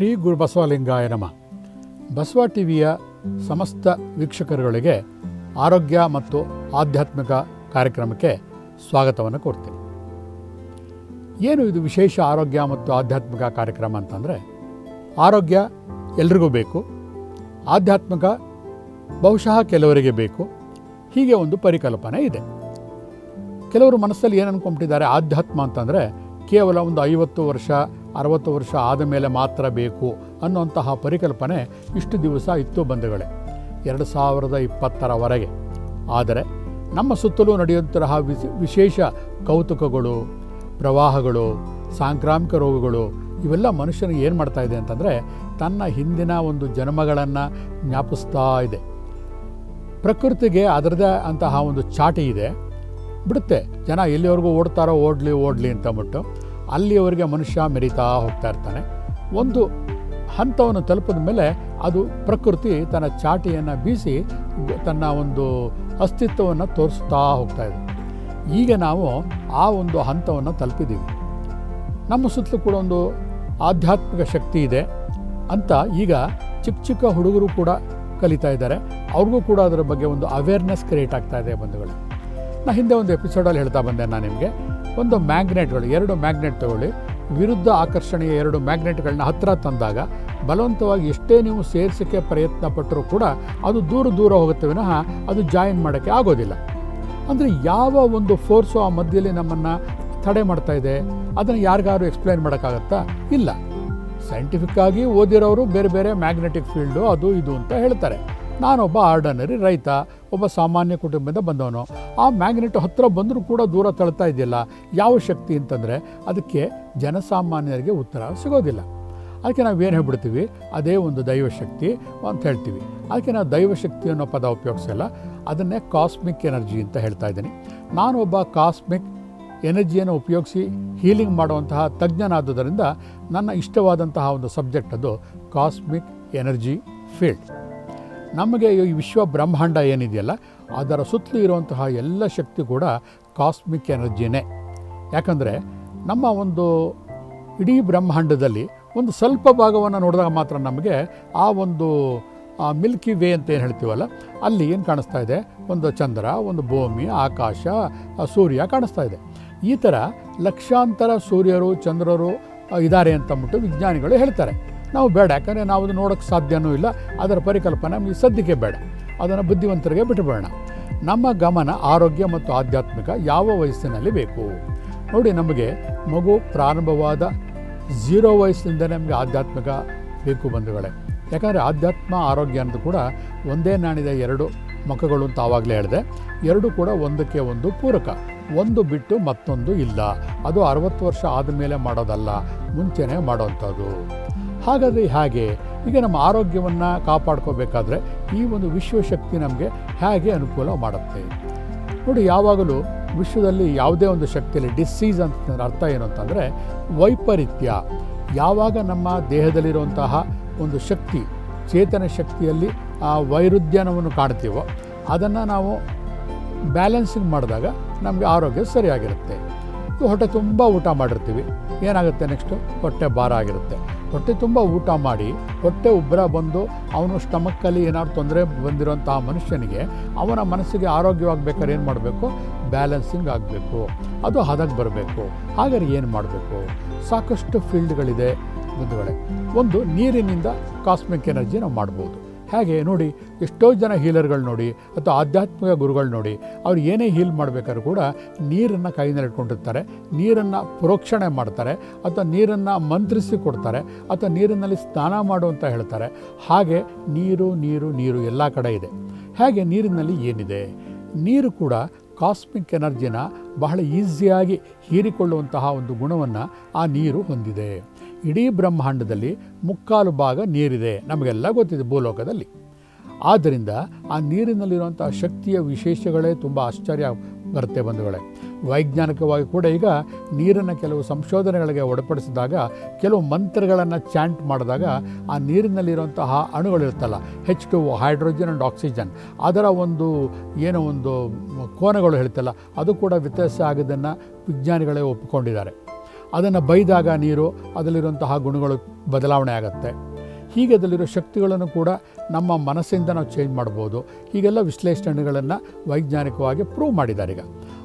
ಶ್ರೀ ಗುರು ಬಸವಲಿಂಗಾಯ ನಮ. ಬಸವ ಟಿವಿಯ ಸಮಸ್ತ ವೀಕ್ಷಕರುಗಳಿಗೆ ಆರೋಗ್ಯ ಮತ್ತು ಆಧ್ಯಾತ್ಮಿಕ ಕಾರ್ಯಕ್ರಮಕ್ಕೆ ಸ್ವಾಗತವನ್ನು ಕೊಡ್ತೀನಿ ಏನು ಇದು ವಿಶೇಷ ಆರೋಗ್ಯ ಮತ್ತು ಆಧ್ಯಾತ್ಮಿಕ ಕಾರ್ಯಕ್ರಮ ಅಂತಂದರೆ, ಆರೋಗ್ಯ ಎಲ್ರಿಗೂ ಬೇಕು, ಆಧ್ಯಾತ್ಮಿಕ ಬಹುಶಃ ಕೆಲವರಿಗೆ ಬೇಕು, ಹೀಗೆ ಒಂದು ಪರಿಕಲ್ಪನೆ ಇದೆ. ಕೆಲವರು ಮನಸ್ಸಲ್ಲಿ ಏನು ಅನ್ಕೊಂಬಿಟ್ಟಿದ್ದಾರೆ, ಆಧ್ಯಾತ್ಮ ಅಂತಂದರೆ ಕೇವಲ ಒಂದು ಐವತ್ತು ವರ್ಷ ಅರವತ್ತು ವರ್ಷ ಆದ ಮೇಲೆ ಮಾತ್ರ ಬೇಕು ಅನ್ನುವಂತಹ ಪರಿಕಲ್ಪನೆ ಇಷ್ಟು ದಿವಸ ಇತ್ತು ಬಂಧುಗಳೇ. ಎರಡು ಸಾವಿರದ ಇಪ್ಪತ್ತರವರೆಗೆ. ಆದರೆ ನಮ್ಮ ಸುತ್ತಲೂ ನಡೆಯುವಂತಹ ವಿಶ್, ವಿಶೇಷ ಕೌತುಕಗಳು, ಪ್ರವಾಹಗಳು, ಸಾಂಕ್ರಾಮಿಕ ರೋಗಗಳು ಇವೆಲ್ಲ ಮನುಷ್ಯನಿಗೆ ಏನು ಮಾಡ್ತಾ ಇದೆ ಅಂತಂದರೆ ತನ್ನ ಹಿಂದಿನ ಒಂದು ಜನ್ಮಗಳನ್ನು ಜ್ಞಾಪಿಸ್ತಾ ಇದೆ. ಪ್ರಕೃತಿಗೆ ಅದರದೇ ಅಂತಹ ಒಂದು ಚಾಟಿ ಇದೆ. ಬಿಡುತ್ತೆ. ಜನ ಎಲ್ಲಿವರೆಗೂ ಓಡ್ತಾರೋ ಓಡಲಿ ಓಡಲಿ ಅಂತಂದ್ಬಿಟ್ಟು ಅಲ್ಲಿಯವರೆಗೆ ಮನುಷ್ಯ ಮೆರಿತಾ ಹೋಗ್ತಾ ಇರ್ತಾನೆ. ಒಂದು ಹಂತವನ್ನು ತಲುಪಿದ ಮೇಲೆ ಅದು ಪ್ರಕೃತಿ ತನ್ನ ಚಾಟಿಯನ್ನು ಬೀಸಿ ತನ್ನ ಒಂದು ಅಸ್ತಿತ್ವವನ್ನು ತೋರಿಸ್ತಾ ಹೋಗ್ತಾ ಇದೆ. ಈಗ ನಾವು ಆ ಒಂದು ಹಂತವನ್ನು ತಲುಪಿದ್ದೀವಿ. ನಮ್ಮ ಸುತ್ತಲೂ ಕೂಡ ಒಂದು ಆಧ್ಯಾತ್ಮಿಕ ಶಕ್ತಿ ಇದೆ ಅಂತ ಈಗ ಚಿಕ್ಕ ಚಿಕ್ಕ ಹುಡುಗರು ಕೂಡ ಕಲಿತಾ ಇದ್ದಾರೆ. ಅವ್ರಿಗೂ ಕೂಡ ಅದರ ಬಗ್ಗೆ ಒಂದು ಅವೇರ್ನೆಸ್ ಕ್ರಿಯೇಟ್ ಆಗ್ತಾ ಇದೆ ಬಂಧುಗಳು. ನಾನು ಹಿಂದೆ ಒಂದು ಎಪಿಸೋಡಲ್ಲಿ ಹೇಳ್ತಾ ಬಂದೆ ನಾನು ನಿಮಗೆ. ಒಂದು ಮ್ಯಾಗ್ನೆಟ್ಗಳು, ಎರಡು ಮ್ಯಾಗ್ನೆಟ್ ತಗೊಳ್ಳಿ. ವಿರುದ್ಧ ಆಕರ್ಷಣೆಯ ಎರಡು ಮ್ಯಾಗ್ನೆಟ್ಗಳನ್ನ ಹತ್ತಿರ ತಂದಾಗ, ಬಲವಂತವಾಗಿ ಎಷ್ಟೇ ನೀವು ಸೇರಿಸೋಕ್ಕೆ ಪ್ರಯತ್ನ ಪಟ್ಟರೂ ಕೂಡ ಅದು ದೂರ ದೂರ ಹೋಗುತ್ತೆ ವಿನಃ ಅದು ಜಾಯಿನ್ ಮಾಡೋಕ್ಕೆ ಆಗೋದಿಲ್ಲ. ಅಂದರೆ ಯಾವ ಒಂದು ಫೋರ್ಸು ಆ ಮಧ್ಯದಲ್ಲಿ ನಮ್ಮನ್ನು ತಡೆ ಮಾಡ್ತಾ ಇದೆ? ಅದನ್ನು ಯಾರಿಗಾರು ಎಕ್ಸ್ಪ್ಲೈನ್ ಮಾಡೋಕ್ಕಾಗತ್ತಾ? ಇಲ್ಲ. ಸೈಂಟಿಫಿಕ್ಕಾಗಿ ಓದಿರೋರು ಬೇರೆ ಬೇರೆ ಮ್ಯಾಗ್ನೆಟಿಕ್ ಫೀಲ್ಡು, ಅದು ಇದು ಅಂತ ಹೇಳ್ತಾರೆ. ನಾನೊಬ್ಬ ಆರ್ಡನರಿ, ರೈತ, ಒಬ್ಬ ಸಾಮಾನ್ಯ ಕುಟುಂಬದಿಂದ ಬಂದವನು. ಆ ಮ್ಯಾಗ್ನೆಟ್ ಹತ್ತಿರ ಬಂದರೂ ಕೂಡ ದೂರ ತಳ್ತಾ ಇದೆಯಲ್ಲ ಯಾವ ಶಕ್ತಿ ಅಂತಂದರೆ ಅದಕ್ಕೆ ಜನಸಾಮಾನ್ಯರಿಗೆ ಉತ್ತರ ಸಿಗೋದಿಲ್ಲ. ಅದಕ್ಕೆ ನಾವು ಏನು ಹೇಳ್ಬಿಡ್ತೀವಿ? ಅದೇ ಒಂದು ದೈವಶಕ್ತಿ ಅಂತ ಹೇಳ್ತೀವಿ. ಅದಕ್ಕೆ ನಾವು ದೈವಶಕ್ತಿ ಅನ್ನೋ ಪದ ಉಪಯೋಗಿಸಲ್ಲ ಅದನ್ನೇ ಕಾಸ್ಮಿಕ್ ಎನರ್ಜಿ ಅಂತ ಹೇಳ್ತಾ ಇದ್ದೀನಿ. ನಾನು ಒಬ್ಬ ಕಾಸ್ಮಿಕ್ ಎನರ್ಜಿಯನ್ನು ಉಪಯೋಗಿಸಿ ಹೀಲಿಂಗ್ ಮಾಡುವಂತಹ ತಜ್ಞನಾದುದರಿಂದ ನನ್ನ ಇಷ್ಟವಾದಂತಹ ಒಂದು ಸಬ್ಜೆಕ್ಟ್ ಅದು ಕಾಸ್ಮಿಕ್ ಎನರ್ಜಿ ಫೀಲ್ಡ್. ನಮಗೆ ಈ ವಿಶ್ವ ಬ್ರಹ್ಮಾಂಡ ಏನಿದೆಯಲ್ಲ, ಅದರ ಸುತ್ತಲೂ ಇರುವಂತಹ ಎಲ್ಲ ಶಕ್ತಿ ಕೂಡ ಕಾಸ್ಮಿಕ್ ಎನರ್ಜಿನೇ. ಯಾಕಂದರೆ ನಮ್ಮ ಒಂದು ಇಡೀ ಬ್ರಹ್ಮಾಂಡದಲ್ಲಿ ಒಂದು ಸ್ವಲ್ಪ ಭಾಗವನ್ನು ನೋಡಿದಾಗ ಮಾತ್ರ ನಮಗೆ ಆ ಒಂದು ಮಿಲ್ಕಿ ವೇ ಅಂತ ಏನು ಹೇಳ್ತೀವಲ್ಲ, ಅಲ್ಲಿ ಏನು ಕಾಣಿಸ್ತಾ ಇದೆ? ಒಂದು ಚಂದ್ರ, ಒಂದು ಭೂಮಿ, ಆಕಾಶ ಸೂರ್ಯ ಕಾಣಿಸ್ತಾ ಇದೆ. ಈ ಥರ ಲಕ್ಷಾಂತರ ಸೂರ್ಯರು, ಚಂದ್ರರು ಇದ್ದಾರೆ ಅಂತಂದ್ಬಿಟ್ಟು ವಿಜ್ಞಾನಿಗಳು ಹೇಳ್ತಾರೆ. ನಾವು ಬೇಡ, ಯಾಕಂದರೆ ನಾವು ಅದು ನೋಡೋಕ್ಕೆ ಸಾಧ್ಯವೂ ಇಲ್ಲ, ಅದರ ಪರಿಕಲ್ಪನೆ ನಮಗೆ ಸದ್ಯಕ್ಕೆ ಬೇಡ. ಅದನ್ನು ಬುದ್ಧಿವಂತರಿಗೆ ಬಿಟ್ಟುಬೇಡ ನಮ್ಮ ಗಮನ ಆರೋಗ್ಯ ಮತ್ತು ಆಧ್ಯಾತ್ಮಿಕ ಯಾವ ವಯಸ್ಸಿನಲ್ಲಿ ಬೇಕು? ನೋಡಿ, ನಮಗೆ ಮಗು ಪ್ರಾರಂಭವಾದ ಝೀರೋ ವಯಸ್ಸಿನಿಂದ ನಮಗೆ ಆಧ್ಯಾತ್ಮಿಕ ಬೇಕು ಬಂಧುಗಳೇ. ಯಾಕಂದರೆ ಆಧ್ಯಾತ್ಮ, ಆರೋಗ್ಯ ಅನ್ನೋದು ಕೂಡ ಒಂದೇ ನಾಣಿದ ಎರಡು ಮುಖಗಳು ಅಂತ ಆವಾಗಲೇ ಹೇಳಿದೆ. ಎರಡು ಕೂಡ ಒಂದಕ್ಕೆ ಒಂದು ಪೂರಕ. ಒಂದು ಬಿಟ್ಟು ಮತ್ತೊಂದು ಇಲ್ಲ. ಅದು ಅರವತ್ತು ವರ್ಷ ಆದಮೇಲೆ ಮಾಡೋದಲ್ಲ, ಮುಂಚೆನೇ ಮಾಡೋವಂಥದ್ದು ಹಾಗಾದರೆ ಹೇಗೆ, ಈಗ ನಮ್ಮ ಆರೋಗ್ಯವನ್ನು ಕಾಪಾಡ್ಕೋಬೇಕಾದ್ರೆ ಈ ಒಂದು ವಿಶ್ವಶಕ್ತಿ ನಮಗೆ ಹೇಗೆ ಅನುಕೂಲ ಮಾಡುತ್ತೆ? ನೋಡಿ, ಯಾವಾಗಲೂ ವಿಶ್ವದಲ್ಲಿ ಯಾವುದೇ ಒಂದು ಶಕ್ತಿಯಲ್ಲಿ ಡಿಸೀಸ್ ಅಂತ ಅರ್ಥ ಏನು ಅಂತಂದರೆ ವೈಪರೀತ್ಯ. ಯಾವಾಗ ನಮ್ಮ ದೇಹದಲ್ಲಿರುವಂತಹ ಒಂದು ಶಕ್ತಿ, ಚೇತನ ಶಕ್ತಿಯಲ್ಲಿ ಆ ವೈರುಧ್ಯನವನ್ನು ಕಾಣ್ತೀವೋ, ಅದನ್ನು ನಾವು ಬ್ಯಾಲೆನ್ಸಿಂಗ್ ಮಾಡಿದಾಗ ನಮಗೆ ಆರೋಗ್ಯ ಸರಿಯಾಗಿರುತ್ತೆ. ಹೊಟ್ಟೆ ತುಂಬ ಊಟ ಮಾಡಿರ್ತೀವಿ. ಏನಾಗುತ್ತೆ ನೆಕ್ಸ್ಟು? ಹೊಟ್ಟೆ ಭಾರ ಆಗಿರುತ್ತೆ. ಹೊಟ್ಟೆ ತುಂಬ ಊಟ ಮಾಡಿ, ಹೊಟ್ಟೆ ಉಬ್ಬರ ಬಂದು ಅವನು ಸ್ಟಮಕ್ಕಲ್ಲಿ ಏನಾದ್ರು ತೊಂದರೆ ಬಂದಿರೋಂತಹ ಮನುಷ್ಯನಿಗೆ ಅವನ ಮನಸ್ಸಿಗೆ ಆರೋಗ್ಯವಾಗಬೇಕಾದ್ರೆ ಏನು ಮಾಡಬೇಕು? ಬ್ಯಾಲೆನ್ಸಿಂಗ್ ಆಗಬೇಕು. ಅದು ಹದಕ್ಕೆ ಬರಬೇಕು. ಹಾಗಾದ್ರೆ ಏನು ಮಾಡಬೇಕು? ಸಾಕಷ್ಟು ಫೀಲ್ಡ್ಗಳಿದೆ ಬಂಧುಗಳೇ. ಒಂದು ನೀರಿನಿಂದ ಕಾಸ್ಮಿಕ್ ಎನರ್ಜಿ ನಾವು ಮಾಡ್ಬೋದು. ಹೇಗೆ ನೋಡಿ, ಎಷ್ಟೋ ಜನ ಹೀಲರ್ಗಳು ನೋಡಿ ಅಥವಾ ಆಧ್ಯಾತ್ಮಿಕ ಗುರುಗಳು ನೋಡಿ, ಅವ್ರು ಏನೇ ಹೀಲ್ ಮಾಡಬೇಕಾದ್ರೂ ಕೂಡ ನೀರನ್ನು ಕೈನಲ್ಲಿ ಇಟ್ಕೊಂಡಿರ್ತಾರೆ, ನೀರನ್ನು ಪ್ರೋಕ್ಷಣೆ ಮಾಡ್ತಾರೆ ಅಥವಾ ನೀರನ್ನು ಮಂತ್ರಿಸಿ ಕೊಡ್ತಾರೆ ಅಥವಾ ನೀರಿನಲ್ಲಿ ಸ್ನಾನ ಮಾಡು ಅಂತ ಹೇಳ್ತಾರೆ. ಹಾಗೆ ನೀರು ನೀರು ನೀರು ಎಲ್ಲ ಕಡೆ ಇದೆ. ಹೇಗೆ ನೀರಿನಲ್ಲಿ ಏನಿದೆ? ನೀರು ಕೂಡ ಕಾಸ್ಮಿಕ್ ಎನರ್ಜಿನ ಬಹಳ ಈಸಿಯಾಗಿ ಹೀರಿಕೊಳ್ಳುವಂತಹ ಒಂದು ಗುಣವನ್ನು ಆ ನೀರು ಹೊಂದಿದೆ. ಇಡೀ ಬ್ರಹ್ಮಾಂಡದಲ್ಲಿ ಮುಕ್ಕಾಲು ಭಾಗ ನೀರಿದೆ. ನಮಗೆಲ್ಲ ಗೊತ್ತಿದೆ ಭೂಲೋಕದಲ್ಲಿ. ಆದ್ದರಿಂದ ಆ ನೀರಿನಲ್ಲಿರುವಂಥ ಶಕ್ತಿಯ ವಿಶೇಷಗಳೇ ತುಂಬ ಆಶ್ಚರ್ಯ ಬರುತ್ತೆ ಬಂಧುಗಳೇ. ವೈಜ್ಞಾನಿಕವಾಗಿ ಕೂಡ ಈಗ ನೀರನ್ನು ಕೆಲವು ಸಂಶೋಧನೆಗಳಿಗೆ ಒಳಪಡಿಸಿದಾಗ ಕೆಲವು ಮಂತ್ರಗಳನ್ನು ಚಾಂಟ್ ಮಾಡಿದಾಗ ಆ ನೀರಿನಲ್ಲಿರುವಂತಹ ಅಣುಗಳಿರ್ತಲ್ಲ H two hydrogen and oxygen, ಅದರ ಒಂದು ಏನೋ ಒಂದು ಕೋನಗಳು ಹೇಳ್ತಲ್ಲ, ಅದು ಕೂಡ ವ್ಯತ್ಯಾಸ ಆಗೋದನ್ನು ವಿಜ್ಞಾನಿಗಳೇ ಒಪ್ಪಿಕೊಂಡಿದ್ದಾರೆ. ಅದನ್ನು ಬೈದಾಗ ನೀರು, ಅದರಲ್ಲಿರುವಂತಹ ಗುಣಗಳು ಬದಲಾವಣೆ ಆಗುತ್ತೆ. ಹೀಗೆ ಅದರಲ್ಲಿರೋ ಶಕ್ತಿಗಳನ್ನು ಕೂಡ ನಮ್ಮ ಮನಸ್ಸಿಂದ ನಾವು ಚೇಂಜ್ ಮಾಡ್ಬೋದು. ಹೀಗೆಲ್ಲ ವಿಶ್ಲೇಷಣೆಗಳನ್ನು ವೈಜ್ಞಾನಿಕವಾಗಿ ಪ್ರೂವ್ ಮಾಡಿದ್ದಾರೆ ಈಗ.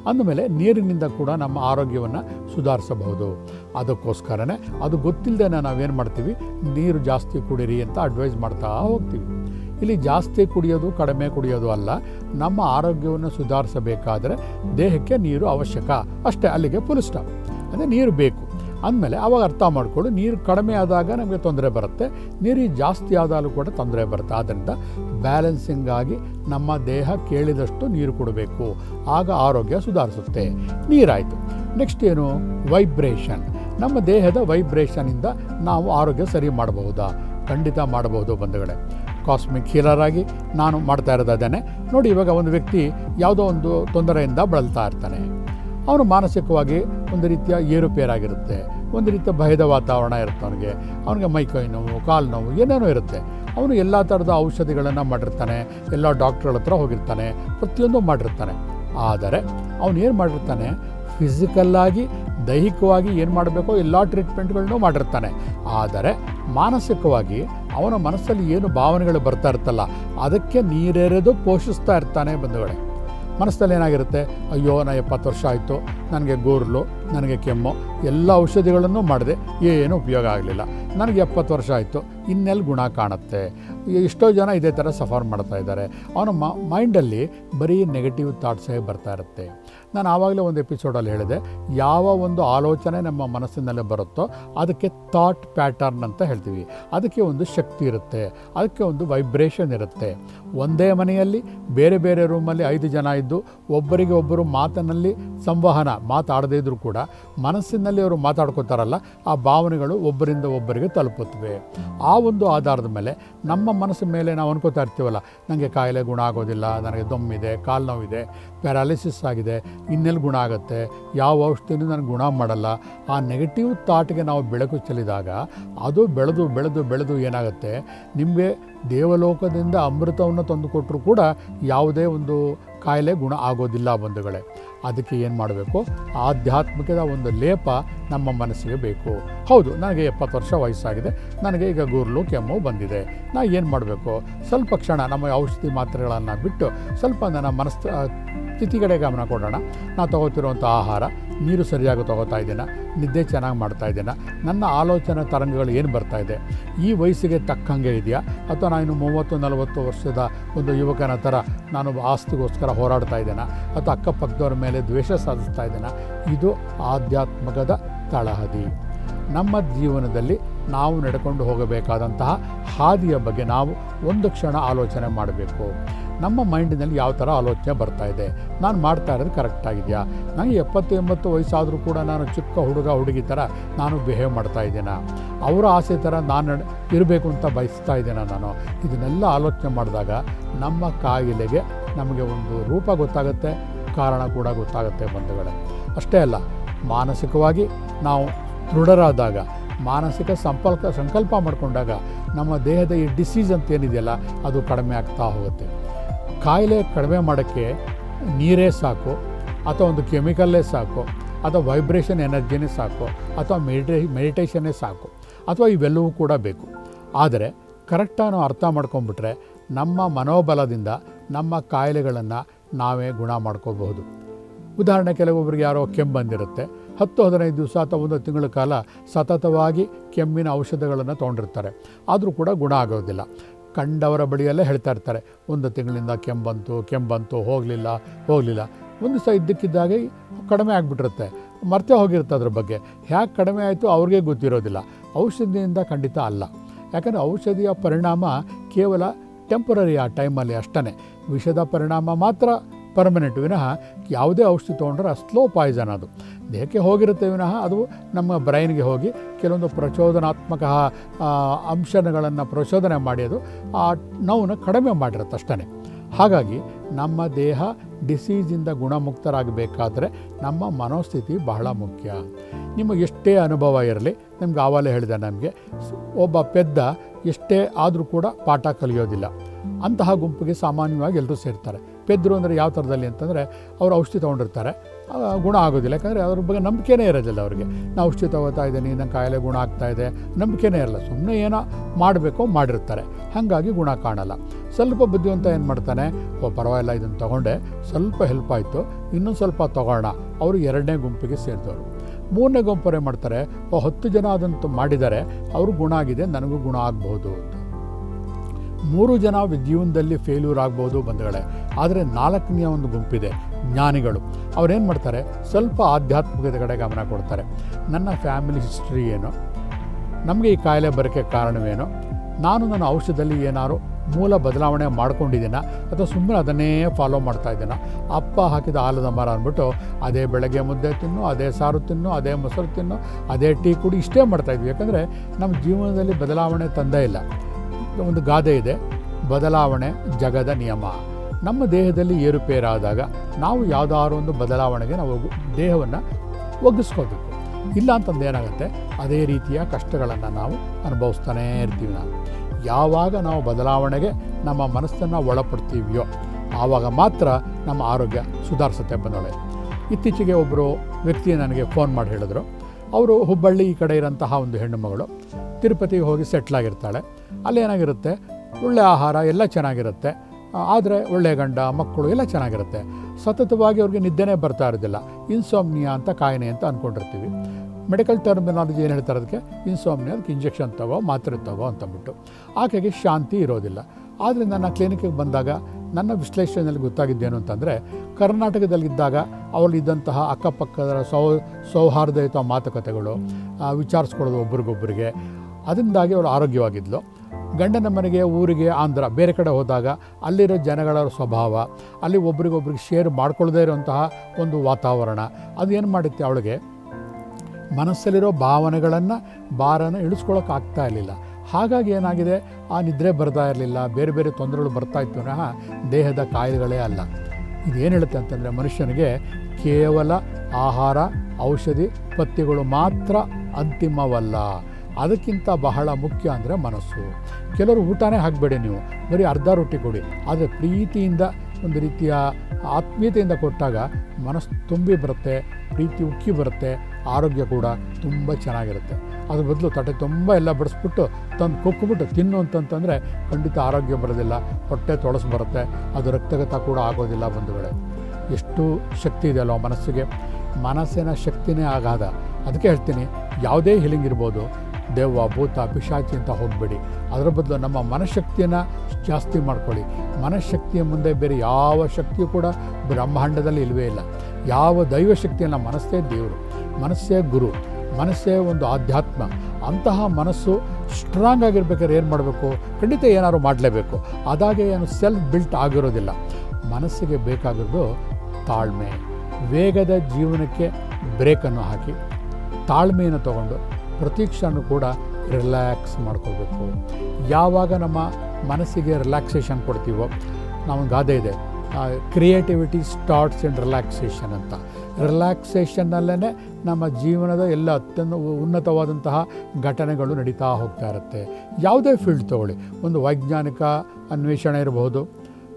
ಅಂದಮೇಲೆ ನೀರಿನಿಂದ ಕೂಡ ನಮ್ಮ ಆರೋಗ್ಯವನ್ನು ಸುಧಾರಿಸಬಹುದು. ಅದಕ್ಕೋಸ್ಕರನೇ ಅದು ಗೊತ್ತಿಲ್ಲದೆ ನಾವೇನು ಮಾಡ್ತೀವಿ? ನೀರು ಜಾಸ್ತಿ ಕುಡಿರಿ ಅಂತ ಅಡ್ವೈಸ್ ಮಾಡ್ತಾ ಹೋಗ್ತೀವಿ. ಇಲ್ಲಿ ಜಾಸ್ತಿ ಕುಡಿಯೋದು, ಕಡಿಮೆ ಕುಡಿಯೋದು ಅಲ್ಲ, ನಮ್ಮ ಆರೋಗ್ಯವನ್ನು ಸುಧಾರಿಸಬೇಕಾದರೆ ದೇಹಕ್ಕೆ ನೀರು ಅವಶ್ಯಕ. ಅಷ್ಟೇ, ಅಲ್ಲಿಗೆ ಫುಲ್ ಸ್ಟಾಪ್ ಅಂದರೆ ನೀರು ಬೇಕು. ಅಂದಮೇಲೆ ಅವಾಗ ಅರ್ಥ ಮಾಡಿಕೊಂಡು ನೀರು ಕಡಿಮೆ ಆದಾಗ ನಮಗೆ ತೊಂದರೆ ಬರುತ್ತೆ. ನೀರು ಜಾಸ್ತಿ ಆದಾಗಲೂ ಕೂಡ ತೊಂದರೆ ಬರುತ್ತೆ. ಆದ್ದರಿಂದ ಬ್ಯಾಲೆನ್ಸಿಂಗ್ ಆಗಿ ನಮ್ಮ ದೇಹ ಕೇಳಿದಷ್ಟು ನೀರು ಕೊಡಬೇಕು. ಆಗ ಆರೋಗ್ಯ ಸುಧಾರಿಸುತ್ತೆ. ನೀರಾಯಿತು. ನೆಕ್ಸ್ಟ್ ಏನು? ವೈಬ್ರೇಷನ್. ನಮ್ಮ ದೇಹದ ವೈಬ್ರೇಷನಿಂದ ನಾವು ಆರೋಗ್ಯ ಸರಿ ಮಾಡಬಹುದಾ? ಖಂಡಿತ ಮಾಡಬಹುದು ಬಂಧುಗಳೇ. ಕಾಸ್ಮಿಕ್ ಹೀಲರ್ ಆಗಿ ನಾನು ಮಾಡ್ತಾ ಇರೋದು ನೋಡಿ ಇವಾಗ ಒಂದು ವ್ಯಕ್ತಿ ಯಾವುದೋ ಒಂದು ತೊಂದರೆಯಿಂದ ಬಳಲ್ತಾ ಇರ್ತಾನೆ. ಅವನು ಮಾನಸಿಕವಾಗಿ ಒಂದು ರೀತಿಯ ಏರುಪೇರಾಗಿರುತ್ತೆ. ಒಂದು ರೀತಿಯ ಭಯದ ವಾತಾವರಣ ಇರುತ್ತೆ ಅವನಿಗೆ. ಅವನಿಗೆ ಮೈಕೈ ನೋವು, ಕಾಲು ನೋವು, ಏನೇನೋ ಇರುತ್ತೆ. ಅವನು ಎಲ್ಲ ಥರದ ಔಷಧಿಗಳನ್ನು ಮಾಡಿರ್ತಾನೆ, ಎಲ್ಲ ಡಾಕ್ಟ್ರುಗಳ ಹತ್ರ ಹೋಗಿರ್ತಾನೆ, ಪ್ರತಿಯೊಂದು ಮಾಡಿರ್ತಾನೆ. ಆದರೆ ಅವನು ಏನು ಮಾಡಿರ್ತಾನೆ? ಫಿಸಿಕಲ್ಲಾಗಿ ದೈಹಿಕವಾಗಿ ಏನು ಮಾಡಬೇಕೋ ಎಲ್ಲ ಟ್ರೀಟ್ಮೆಂಟ್ಗಳನ್ನೂ ಮಾಡಿರ್ತಾನೆ. ಆದರೆ ಮಾನಸಿಕವಾಗಿ ಅವನ ಮನಸ್ಸಲ್ಲಿ ಏನು ಭಾವನೆಗಳು ಬರ್ತಾ ಇರ್ತಲ್ಲ ಅದಕ್ಕೆ ನೀರೆರೆದು ಪೋಷಿಸ್ತಾ ಇರ್ತಾನೆ ಬಂಧುಗಳೇ. ಮನಸ್ಸಲ್ಲಿ ಏನಾಗಿರುತ್ತೆ? ಅಯ್ಯೋ, ನಾ ಎಪ್ಪತ್ತು ವರ್ಷ ಆಯಿತು, ನನಗೆ ಗೋರ್ಲು, ನನಗೆ ಕೆಮ್ಮು, ಎಲ್ಲ ಔಷಧಿಗಳನ್ನು ಮಾಡಿದೆ, ಏನು ಉಪಯೋಗ ಆಗಲಿಲ್ಲ. ನನಗೆ ಎಪ್ಪತ್ತು ವರ್ಷ ಆಯಿತು ಇನ್ನೆಲ್ಲಿ ಗುಣ ಕಾಣುತ್ತೆ. ಎಷ್ಟೋ ಜನ ಇದೇ ಥರ ಸಫರ್ ಮಾಡ್ತಾ ಇದ್ದಾರೆ. ಅವನ ಮೈಂಡಲ್ಲಿ ಬರೀ ನೆಗೆಟಿವ್ ಥಾಟ್ಸೇ ಬರ್ತಾ ಇರುತ್ತೆ. ನಾನು ಆವಾಗಲೇ ಒಂದು ಎಪಿಸೋಡಲ್ಲಿ ಹೇಳಿದೆ, ಯಾವ ಒಂದು ಆಲೋಚನೆ ನಮ್ಮ ಮನಸ್ಸಿನಲ್ಲಿ ಬರುತ್ತೋ ಅದಕ್ಕೆ ಥಾಟ್ ಪ್ಯಾಟರ್ನ್ ಅಂತ ಹೇಳ್ತೀವಿ. ಅದಕ್ಕೆ ಒಂದು ಶಕ್ತಿ ಇರುತ್ತೆ, ಅದಕ್ಕೆ ಒಂದು ವೈಬ್ರೇಷನ್ ಇರುತ್ತೆ. ಒಂದೇ ಮನೆಯಲ್ಲಿ ಬೇರೆ ಬೇರೆ ರೂಮಲ್ಲಿ ಐದು ಜನ ಇದ್ದು, ಒಬ್ಬರಿಗೆ ಒಬ್ಬರು ಮಾತಿನಲ್ಲಿ ಸಂವಹನ, ಮಾತಾಡದೇ ಇದ್ದರೂ ಕೂಡ ಮನಸ್ಸಿನಲ್ಲಿ ಅವರು ಮಾತಾಡ್ಕೋತಾರಲ್ಲ, ಆ ಭಾವನೆಗಳು ಒಬ್ಬರಿಂದ ಒಬ್ಬರಿಗೆ ತಲುಪುತ್ತವೆ. ಆ ಒಂದು ಆಧಾರದ ಮೇಲೆ ನಮ್ಮ ಮನಸ್ಸಿನ ಮೇಲೆ ನಾವು ಅನ್ಕೋತಾ ಇರ್ತೀವಲ್ಲ ನನಗೆ ಕಾಯಿಲೆ ಗುಣ ಆಗೋದಿಲ್ಲ, ನನಗೆ ದಮ್ಮಿದೆ ಕಾಲು ನೋವಿದೆ ಪ್ಯಾರಾಲಿಸಿಸ್ ಆಗಿದೆ, ಇನ್ನೆಲ್ಲಿ ಗುಣ ಆಗುತ್ತೆ, ಯಾವ ಔಷಧಿಯೂ ನಾನು ಗುಣ ಮಾಡಲ್ಲ. ಆ ನೆಗೆಟಿವ್ ಥಾಟ್ಗೆ ನಾವು ಬೆಳಕು ಚೆಲ್ಲಿದಾಗ ಅದು ಬೆಳೆದು ಬೆಳೆದು ಬೆಳೆದು ಏನಾಗುತ್ತೆ? ನಿಮಗೆ ದೇವಲೋಕದಿಂದ ಅಮೃತವನ್ನು ತಂದುಕೊಟ್ಟರು ಕೂಡ ಯಾವುದೇ ಒಂದು ಕಾಯಿಲೆ ಗುಣ ಆಗೋದಿಲ್ಲ ಬಂಧುಗಳೇ. ಅದಕ್ಕೆ ಏನು ಮಾಡಬೇಕು? ಆಧ್ಯಾತ್ಮಿಕದ ಒಂದು ಲೇಪ ನಮ್ಮ ಮನಸ್ಸಿಗೆ ಬೇಕು. ಹೌದು, ನನಗೆ ಎಪ್ಪತ್ತು ವರ್ಷ ವಯಸ್ಸಾಗಿದೆ. ನನಗೆ ಈಗ ಗೂರ್ಲು ಕೆಮ್ಮು ಬಂದಿದೆ. ನಾ ಏನು ಮಾಡಬೇಕು? ಸ್ವಲ್ಪ ಕ್ಷಣ ನಮ್ಮ ಔಷಧಿ ಮಾತ್ರೆಗಳನ್ನು ಬಿಟ್ಟು ಸ್ವಲ್ಪ ನನ್ನ ಮನಸ್ ಸ್ಥಿತಿ ಕಡೆ ಗಮನ ಕೊಡೋಣ. ನಾನು ತಗೋತಿರುವಂಥ ಆಹಾರ, ನೀರು ಸರಿಯಾಗಿ ತಗೋತಾ ಇದ್ದೀನ, ನಿದ್ದೆ ಚೆನ್ನಾಗಿ ಮಾಡ್ತಾ ಇದ್ದೀನ, ನನ್ನ ಆಲೋಚನೆ ತರಂಗಗಳು ಏನು ಬರ್ತಾ ಇದೆ? ಈ ವಯಸ್ಸಿಗೆ ತಕ್ಕಂಗೆ ಇದೆಯಾ? ಅಥವಾ ನಾನು ಮೂವತ್ತು, ನಲವತ್ತು ವರ್ಷದ ಒಂದು ಯುವಕನ ಥರ ನಾನು ಆಸ್ತಿಗೋಸ್ಕರ ಹೋರಾಡ್ತಾ ಇದ್ದೇನೆ? ಅಥವಾ ಅಕ್ಕಪಕ್ಕದವ್ರ ಮೇಲೆ ದ್ವೇಷ ಸಾಧಿಸ್ತಾ ಇದ್ದೇನೆ? ಇದು ಆಧ್ಯಾತ್ಮಕದ ತಳಹದಿ. ನಮ್ಮ ಜೀವನದಲ್ಲಿ ನಾವು ನಡ್ಕೊಂಡು ಹೋಗಬೇಕಾದಂತಹ ಹಾದಿಯ ಬಗ್ಗೆ ನಾವು ಒಂದು ಕ್ಷಣ ಆಲೋಚನೆ ಮಾಡಬೇಕು. ನಮ್ಮ ಮೈಂಡಿನಲ್ಲಿ ಯಾವ ಥರ ಆಲೋಚನೆ ಬರ್ತಾ ಇದೆ? ನಾನು ಮಾಡ್ತಾ ಇರೋದು ಕರೆಕ್ಟಾಗಿದೆಯಾ ನನಗೆ ಎಪ್ಪತ್ತು ಎಂಬತ್ತು ವಯಸ್ಸಾದರೂ ಕೂಡ ನಾನು ಚಿಕ್ಕ ಹುಡುಗ, ಹುಡುಗಿ ಥರ ನಾನು ಬಿಹೇವ್ ಮಾಡ್ತಾ ಇದ್ದೇನೆ? ಅವರ ಆಸೆ ಥರ ನಾನು ಇರಬೇಕು ಅಂತ ಬಯಸ್ತಾ ಇದ್ದೇನೆ ನಾನು? ಇದನ್ನೆಲ್ಲ ಆಲೋಚನೆ ಮಾಡಿದಾಗ ನಮ್ಮ ಕಾಯಿಲೆಗೆ ನಮಗೆ ಒಂದು ರೂಪ ಗೊತ್ತಾಗುತ್ತೆ, ಕಾರಣ ಕೂಡ ಗೊತ್ತಾಗುತ್ತೆ ಬಂಧುಗಳೇ. ಅಷ್ಟೇ ಅಲ್ಲ, ಮಾನಸಿಕವಾಗಿ ನಾವು ದೃಢರಾದಾಗ ಮಾನಸಿಕ ಸಂಪರ್ಕ, ಸಂಕಲ್ಪ ಮಾಡಿಕೊಂಡಾಗ ನಮ್ಮ ದೇಹದ ಈ ಡಿಸೀಸ್ ಅಂತ ಏನಿದೆಯಲ್ಲ, ಅದು ಕಡಿಮೆ ಆಗ್ತಾ ಹೋಗುತ್ತೆ. ಕಾಯಿಲೆ ಕಡಿಮೆ ಮಾಡೋಕ್ಕೆ ನೀರೇ ಸಾಕು, ಅಥವಾ ಒಂದು ಕೆಮಿಕಲ್ಲೇ ಸಾಕು, ಅಥವಾ ವೈಬ್ರೇಷನ್ ಎನರ್ಜಿನೇ ಸಾಕು, ಅಥವಾ ಮೆಡಿಟೇ ಮೆಡಿಟೇಷನ್ನೇ ಸಾಕು, ಅಥವಾ ಇವೆಲ್ಲವೂ ಕೂಡ ಬೇಕು. ಆದರೆ ಕರೆಕ್ಟಾಗಿ ನಾವು ಅರ್ಥ ಮಾಡ್ಕೊಂಬಿಟ್ರೆ ನಮ್ಮ ಮನೋಬಲದಿಂದ ನಮ್ಮ ಕಾಯಿಲೆಗಳನ್ನು ನಾವೇ ಗುಣ ಮಾಡ್ಕೋಬಹುದು. ಉದಾಹರಣೆ ಕೆಲವೊಬ್ಬರಿಗೆ ಯಾರೋ ಕೆಮ್ಮು ಬಂದಿರುತ್ತೆ ಹತ್ತು ಹದಿನೈದು ದಿವಸ ಅಥವಾ ಒಂದು ತಿಂಗಳ ಕಾಲ ಸತತವಾಗಿ ಕೆಮ್ಮಿನ ಔಷಧಗಳನ್ನು ತೊಗೊಂಡಿರ್ತಾರೆ. ಆದರೂ ಕೂಡ ಗುಣ ಆಗೋದಿಲ್ಲ. ಕಂಡವರ ಬಳಿಯಲ್ಲೇ ಹೇಳ್ತಾ ಇರ್ತಾರೆ, ಒಂದು ತಿಂಗಳಿಂದ ಕೆಮ್ಮಂತು ಕೆಮ್ಮಂತು ಹೋಗಲಿಲ್ಲ ಹೋಗಲಿಲ್ಲ. ಒಂದು ದಿವಸ ಇದ್ದಕ್ಕಿದ್ದಾಗೆ ಕಡಿಮೆ ಆಗಿಬಿಟ್ಟಿರುತ್ತೆ. ಮರ್ತೇ ಹೋಗಿರುತ್ತೆ ಅದ್ರ ಬಗ್ಗೆ. ಹ್ಯಾಕೆ ಕಡಿಮೆ ಆಯಿತು ಅವ್ರಿಗೆ ಗೊತ್ತಿರೋದಿಲ್ಲ. ಔಷಧಿಯಿಂದ ಖಂಡಿತ ಅಲ್ಲ. ಯಾಕಂದರೆ ಔಷಧಿಯ ಪರಿಣಾಮ ಕೇವಲ ಟೆಂಪರರಿ ಆ ಟೈಮಲ್ಲಿ ಅಷ್ಟೇ ವಿಷದ ಪರಿಣಾಮ ಮಾತ್ರ ಪರ್ಮನೆಂಟ್ ವಿನಃ ಯಾವುದೇ ಔಷಧಿ ತೊಗೊಂಡ್ರೆ ಸ್ಲೋ ಪಾಯ್ಸನ್ ಅದು. ದೇಹಕ್ಕೆ ಹೋಗಿರುತ್ತೆ ವಿನಃ ಅದು ನಮ್ಮ ಬ್ರೈನ್ಗೆ ಹೋಗಿ ಕೆಲವೊಂದು ಪ್ರಚೋದನಾತ್ಮಕ ಅಂಶಗಳನ್ನು ಪ್ರಚೋದನೆ ಮಾಡಿ ಅದು ಆ ನೋವನ್ನ ಕಡಿಮೆ ಮಾಡಿರುತ್ತೆ ಅಷ್ಟೇ ಹಾಗಾಗಿ ನಮ್ಮ ದೇಹ ಡಿಸೀಸಿಂದ ಗುಣಮುಕ್ತರಾಗಬೇಕಾದ್ರೆ ನಮ್ಮ ಮನೋಸ್ಥಿತಿ ಬಹಳ ಮುಖ್ಯ. ನಿಮಗೆ ಎಷ್ಟೇ ಅನುಭವ ಇರಲಿ, ನಿಮ್ಗೆ ಆವಾಗಲೇ ಹೇಳಿದೆ ನಮಗೆ, ಒಬ್ಬ ಪೆದ್ದ ಎಷ್ಟೇ ಆದರೂ ಕೂಡ ಪಾಠ ಕಲಿಯೋದಿಲ್ಲ. ಅಂತಹ ಗುಂಪಿಗೆ ಸಾಮಾನ್ಯವಾಗಿ ಎಲ್ಲರೂ ಸೇರ್ತಾರೆ. ಪೆದ್ರು ಅಂದರೆ ಯಾವ ಥರದಲ್ಲಿ ಅಂತಂದರೆ ಅವರು ಔಷಧಿ ತೊಗೊಂಡಿರ್ತಾರೆ. ಗುಣ ಆಗೋದಿಲ್ಲ. ಯಾಕಂದರೆ ಅದ್ರ ಬಗ್ಗೆ ನಂಬಿಕೆನೇ ಇರೋದಿಲ್ಲ ಅವರಿಗೆ. ನಾನು ಔಷಧಿ ತಗೋತಾ ಇದ್ದೀನಿ ನನ್ನ ಕಾಯಿಲೆ ಗುಣ ಆಗ್ತಾ ಇದೆ. ನಂಬಿಕೆನೇ ಇರಲ್ಲ. ಸುಮ್ಮನೆ ಏನೋ ಮಾಡಬೇಕೋ ಮಾಡಿರ್ತಾರೆ. ಹಾಗಾಗಿ ಗುಣ ಕಾಣಲ್ಲ. ಸ್ವಲ್ಪ ಬುದ್ಧಿವಂತ ಏನು ಮಾಡ್ತಾನೆ, ಓ, ಪರವಾಗಿಲ್ಲ ಇದನ್ನು ತೊಗೊಂಡೆ. ಸ್ವಲ್ಪ ಹೆಲ್ಪ್ ಆಯಿತು. ಇನ್ನೊಂದು ಸ್ವಲ್ಪ ತೊಗೋಣ. ಅವರು ಎರಡನೇ ಗುಂಪಿಗೆ ಸೇರಿದವರು. ಮೂರನೇ ಗುಂಪರೇ ಮಾಡ್ತಾರೆ, ಓ, ಹತ್ತು ಜನ ಅದಂತೂ ಮಾಡಿದ್ದಾರೆ ಅವರು ಗುಣ ಆಗಿದೆ, ನನಗೂ ಗುಣ ಆಗ್ಬೋದು ಅಂತ. ಮೂರು ಜನ ಜೀವನದಲ್ಲಿ ಫೇಲ್ಯೂರ್ ಆಗ್ಬೋದು ಬಂಧುಗಳೇ. ಆದರೆ ನಾಲ್ಕನೆಯ ಒಂದು ಗುಂಪಿದೆ, ಜ್ಞಾನಿಗಳು. ಅವ್ರೇನು ಮಾಡ್ತಾರೆ? ಸ್ವಲ್ಪ ಆಧ್ಯಾತ್ಮಿಕತೆ ಕಡೆ ಗಮನ ಕೊಡ್ತಾರೆ. ನನ್ನ ಫ್ಯಾಮಿಲಿ ಹಿಸ್ಟ್ರಿ ಏನು? ನಮಗೆ ಈ ಕಾಯಿಲೆ ಬರೋಕ್ಕೆ ಕಾರಣವೇನು? ನಾನು ನನ್ನ ಔಷಧದಲ್ಲಿ ಏನಾದ್ರು ಮೂಲ ಬದಲಾವಣೆ ಮಾಡ್ಕೊಂಡಿದ್ದೀನ? ಅಥವಾ ಸುಮ್ಮನೆ ಅದನ್ನೇ ಫಾಲೋ ಮಾಡ್ತಾ ಇದ್ದೀನ? ಅಪ್ಪ ಹಾಕಿದ ಆಲದ ಮರ ಅಂದ್ಬಿಟ್ಟು ಅದೇ ಬೆಳಗ್ಗೆ ಮುದ್ದೆ ತಿನ್ನು, ಅದೇ ಸಾರು ತಿನ್ನು, ಅದೇ ಮೊಸರು ತಿನ್ನು, ಅದೇ ಟೀ ಕುಡಿ ಇಷ್ಟೇ ಮಾಡ್ತಾಯಿದ್ವಿ ಯಾಕಂದರೆ ನಮ್ಮ ಜೀವನದಲ್ಲಿ ಬದಲಾವಣೆ ತಂದೇ ಇಲ್ಲ. ಒಂದು ಗಾದೆ ಇದೆ. ಬದಲಾವಣೆ ಜಗದ ನಿಯಮ. ನಮ್ಮ ದೇಹದಲ್ಲಿ ಏರುಪೇರಾದಾಗ ನಾವು ಯಾವುದಾದ್ರು ಒಂದು ಬದಲಾವಣೆಗೆ ನಾವು ದೇಹವನ್ನು ಒಗ್ಗಿಸ್ಕೋಬೇಕು ಇಲ್ಲ ಅಂತಂದು ಏನಾಗುತ್ತೆ? ಅದೇ ರೀತಿಯ ಕಷ್ಟಗಳನ್ನು ನಾವು ಅನುಭವಿಸ್ತಾನೇ ಇರ್ತೀವಿ ನಾವು. ಯಾವಾಗ ನಾವು ಬದಲಾವಣೆಗೆ ನಮ್ಮ ಮನಸ್ಸನ್ನು ಒಳಪಡ್ತೀವಿಯೋ, ಆವಾಗ ಮಾತ್ರ ನಮ್ಮ ಆರೋಗ್ಯ ಸುಧಾರಿಸುತ್ತೆ ಬಂದೊಳೆ ಇತ್ತೀಚೆಗೆ ಒಬ್ಬರು ವ್ಯಕ್ತಿ ನನಗೆ ಫೋನ್ ಮಾಡಿ ಹೇಳಿದ್ರು. ಅವರು ಹುಬ್ಬಳ್ಳಿ ಈ ಕಡೆ ಇರೋಂತಹ ಒಂದು ಹೆಣ್ಣು ಮಗಳು. ತಿರುಪತಿಗೆ ಹೋಗಿ ಸೆಟ್ಲಾಗಿರ್ತಾಳೆ. ಅಲ್ಲಿ ಏನಾಗಿರುತ್ತೆ? ಒಳ್ಳೆ ಆಹಾರ, ಎಲ್ಲ ಚೆನ್ನಾಗಿರುತ್ತೆ. ಆದರೆ ಒಳ್ಳೆ ಗಂಡ, ಮಕ್ಕಳು ಎಲ್ಲ ಚೆನ್ನಾಗಿರುತ್ತೆ. ಸತತವಾಗಿ ಅವ್ರಿಗೆ ನಿದ್ದೆನೇ ಬರ್ತಾ ಇರೋದಿಲ್ಲ. ಇನ್ಸೋಮ್ನಿಯಾ ಅಂತ ಕಾಯಿಲೆ ಅಂತ ಅಂದ್ಕೊಂಡಿರ್ತೀವಿ ಮೆಡಿಕಲ್ ಟರ್ಮಿನಾಲಜಿ ಏನು ಹೇಳ್ತಾರೆ ಅದಕ್ಕೆ? ಇನ್ಸೋಮ್ನಿಯಾ, ಅದಕ್ಕೆ ಇಂಜೆಕ್ಷನ್ ತಗೋ, ಮಾತ್ರೆ ತಗೋ ಅಂತಂದ್ಬಿಟ್ಟು ಆಕೆಗೆ ಶಾಂತಿ ಇರೋದಿಲ್ಲ. ಆದರೆ ನನ್ನ ಕ್ಲಿನಿಕ್ಕಿಗೆ ಬಂದಾಗ ನನ್ನ ವಿಶ್ಲೇಷಣೆಯಲ್ಲಿ ಗೊತ್ತಾಗಿದ್ದೇನು ಅಂತಂದರೆ, ಕರ್ನಾಟಕದಲ್ಲಿದ್ದಾಗ ಅವರಲ್ಲಿದ್ದಂತಹ ಅಕ್ಕಪಕ್ಕದ ಸೌ, ಸೌಹಾರ್ದಯುತ ಮಾತುಕತೆಗಳು ವಿಚಾರಿಸ್ಕೊಳ್ಳೋದು ಒಬ್ರಿಗೊಬ್ಬರಿಗೆ ಅದರಿಂದಾಗಿ ಅವಳು ಆರೋಗ್ಯವಾಗಿದ್ಲು. ಗಂಡನ ಮನೆಗೆ, ಊರಿಗೆ, ಆಂಧ್ರ, ಬೇರೆ ಕಡೆ ಹೋದಾಗ ಅಲ್ಲಿರೋ ಜನಗಳ ಸ್ವಭಾವ, ಅಲ್ಲಿ ಒಬ್ರಿಗೊಬ್ರಿಗೆ ಶೇರ್ ಮಾಡ್ಕೊಳ್ಳದೇ ಇರುವಂತಹ ಒಂದು ವಾತಾವರಣ, ಅದು ಏನು ಮಾಡುತ್ತೆ ಅವಳಿಗೆ? ಮನಸ್ಸಲ್ಲಿರೋ ಭಾವನೆಗಳನ್ನು ಭಾರನ ಇಳಿಸ್ಕೊಳ್ಳೋಕೆ ಆಗ್ತಾ ಇರಲಿಲ್ಲ. ಹಾಗಾಗಿ ಏನಾಗಿದೆ? ಆ ನಿದ್ರೆ ಬರ್ತಾ ಇರಲಿಲ್ಲ. ಬೇರೆ ಬೇರೆ ತೊಂದರೆಗಳು ಬರ್ತಾ ಇತ್ತು. ವಿನಃ ದೇಹದ ಕಾಯಿಲೆಗಳೇ ಅಲ್ಲ. ಇದೇನು ಹೇಳುತ್ತೆ ಅಂತಂದರೆ ಮನುಷ್ಯನಿಗೆ ಕೇವಲ ಆಹಾರ, ಔಷಧಿ ಪಥ್ಯಗಳು ಮಾತ್ರ ಅಂತಿಮವಲ್ಲ. ಅದಕ್ಕಿಂತ ಬಹಳ ಮುಖ್ಯ ಅಂದರೆ ಮನಸ್ಸು. ಕೆಲವರು ಊಟನೇ ಹಾಕಬೇಡಿ ನೀವು. ಬರೀ ಅರ್ಧ ರೊಟ್ಟಿ ಕೊಡಿ. ಆದರೆ ಪ್ರೀತಿಯಿಂದ, ಒಂದು ರೀತಿಯ ಆತ್ಮೀಯತೆಯಿಂದ ಕೊಟ್ಟಾಗ ಮನಸ್ಸು ತುಂಬಿ ಬರುತ್ತೆ, ಪ್ರೀತಿ ಉಕ್ಕಿ ಬರುತ್ತೆ, ಆರೋಗ್ಯ ಕೂಡ ತುಂಬ ಚೆನ್ನಾಗಿರುತ್ತೆ. ಅದ್ರ ಬದಲು ತಟ್ಟೆ ತುಂಬ ಎಲ್ಲ ಬಡಿಸ್ಬಿಟ್ಟು ತಂದು ಕೊಕ್ಕುಬಿಟ್ಟು ತಿನ್ನು ಅಂತಂತಂದರೆ ಖಂಡಿತ ಆರೋಗ್ಯ ಬರೋದಿಲ್ಲ. ಹೊಟ್ಟೆ ತೊಳಸು ಬರುತ್ತೆ. ಅದು ರಕ್ತಗತ ಕೂಡ ಆಗೋದಿಲ್ಲ ಬಂಧುಗಳೇ. ಎಷ್ಟು ಶಕ್ತಿ ಇದೆ ಅಲ್ವ ಮನಸ್ಸಿಗೆ? ಮನಸ್ಸಿನ ಶಕ್ತಿನೇ ಆಗಾದ ಅದಕ್ಕೆ ಹೇಳ್ತೀನಿ, ಯಾವುದೇ ಹಿಲಿಂಗ್ ಇರ್ಬೋದು. ದೆವ್ವ, ಭೂತ, ಪಿಶಾಚಿ ಅಂತ ಹೋಗಬೇಡಿ. ಅದರ ಬದಲು ನಮ್ಮ ಮನಃಶಕ್ತಿಯನ್ನು ಜಾಸ್ತಿ ಮಾಡ್ಕೊಳ್ಳಿ. ಮನಃಶಕ್ತಿಯ ಮುಂದೆ ಬೇರೆ ಯಾವ ಶಕ್ತಿಯೂ ಕೂಡ ಬ್ರಹ್ಮಾಂಡದಲ್ಲಿ ಇಲ್ಲವೇ ಇಲ್ಲ. ಯಾವ ದೈವ ಶಕ್ತಿಯನ್ನು ಮನಸ್ಸೇ ದೇವರು. ಮನಸ್ಸೇ ಗುರು. ಮನಸ್ಸೇ ಒಂದು ಆಧ್ಯಾತ್ಮ. ಅಂತಹ ಮನಸ್ಸು ಸ್ಟ್ರಾಂಗ್ ಆಗಿರ್ಬೇಕಾದ್ರೆ ಏನು ಮಾಡಬೇಕು? ಖಂಡಿತ ಏನಾದರೂ ಮಾಡಲೇಬೇಕು. ಅದಾಗೆ ಏನು ಸೆಲ್ಫ್ ಬಿಲ್ಟ್ ಆಗಿರೋದಿಲ್ಲ. ಮನಸ್ಸಿಗೆ ಬೇಕಾಗಿರೋದು ತಾಳ್ಮೆ. ವೇಗದ ಜೀವನಕ್ಕೆ ಬ್ರೇಕನ್ನು ಹಾಕಿ, ತಾಳ್ಮೆಯನ್ನು ತಗೊಂಡು ಪ್ರತಿ ಕೂಡ ರಿಲ್ಯಾಕ್ಸ್ ಮಾಡ್ಕೋಬೇಕು ಯಾವಾಗ ನಮ್ಮ ಮನಸ್ಸಿಗೆ ರಿಲ್ಯಾಕ್ಸೇಷನ್ ಕೊಡ್ತೀವೋ, ನಾವೊಂದು ಗಾದೆ ಇದೆ. ಕ್ರಿಯೇಟಿವಿಟಿ ಸ್ಟಾರ್ಟ್ಸ್ ಇನ್ ರಿಲ್ಯಾಕ್ಸೇಷನ್ ಅಂತ. ರಿಲ್ಯಾಕ್ಸೇಷನ್ನಲ್ಲೇ ನಮ್ಮ ಜೀವನದ ಎಲ್ಲ ಅತ್ಯಂತ ಉನ್ನತವಾದಂತಹ ಘಟನೆಗಳು ನಡೀತಾ ಹೋಗ್ತಾ ಇರುತ್ತೆ. ಯಾವುದೇ ಫೀಲ್ಡ್ ತಗೊಳ್ಳಿ. ಒಂದು ವೈಜ್ಞಾನಿಕ ಅನ್ವೇಷಣೆ ಇರಬಹುದು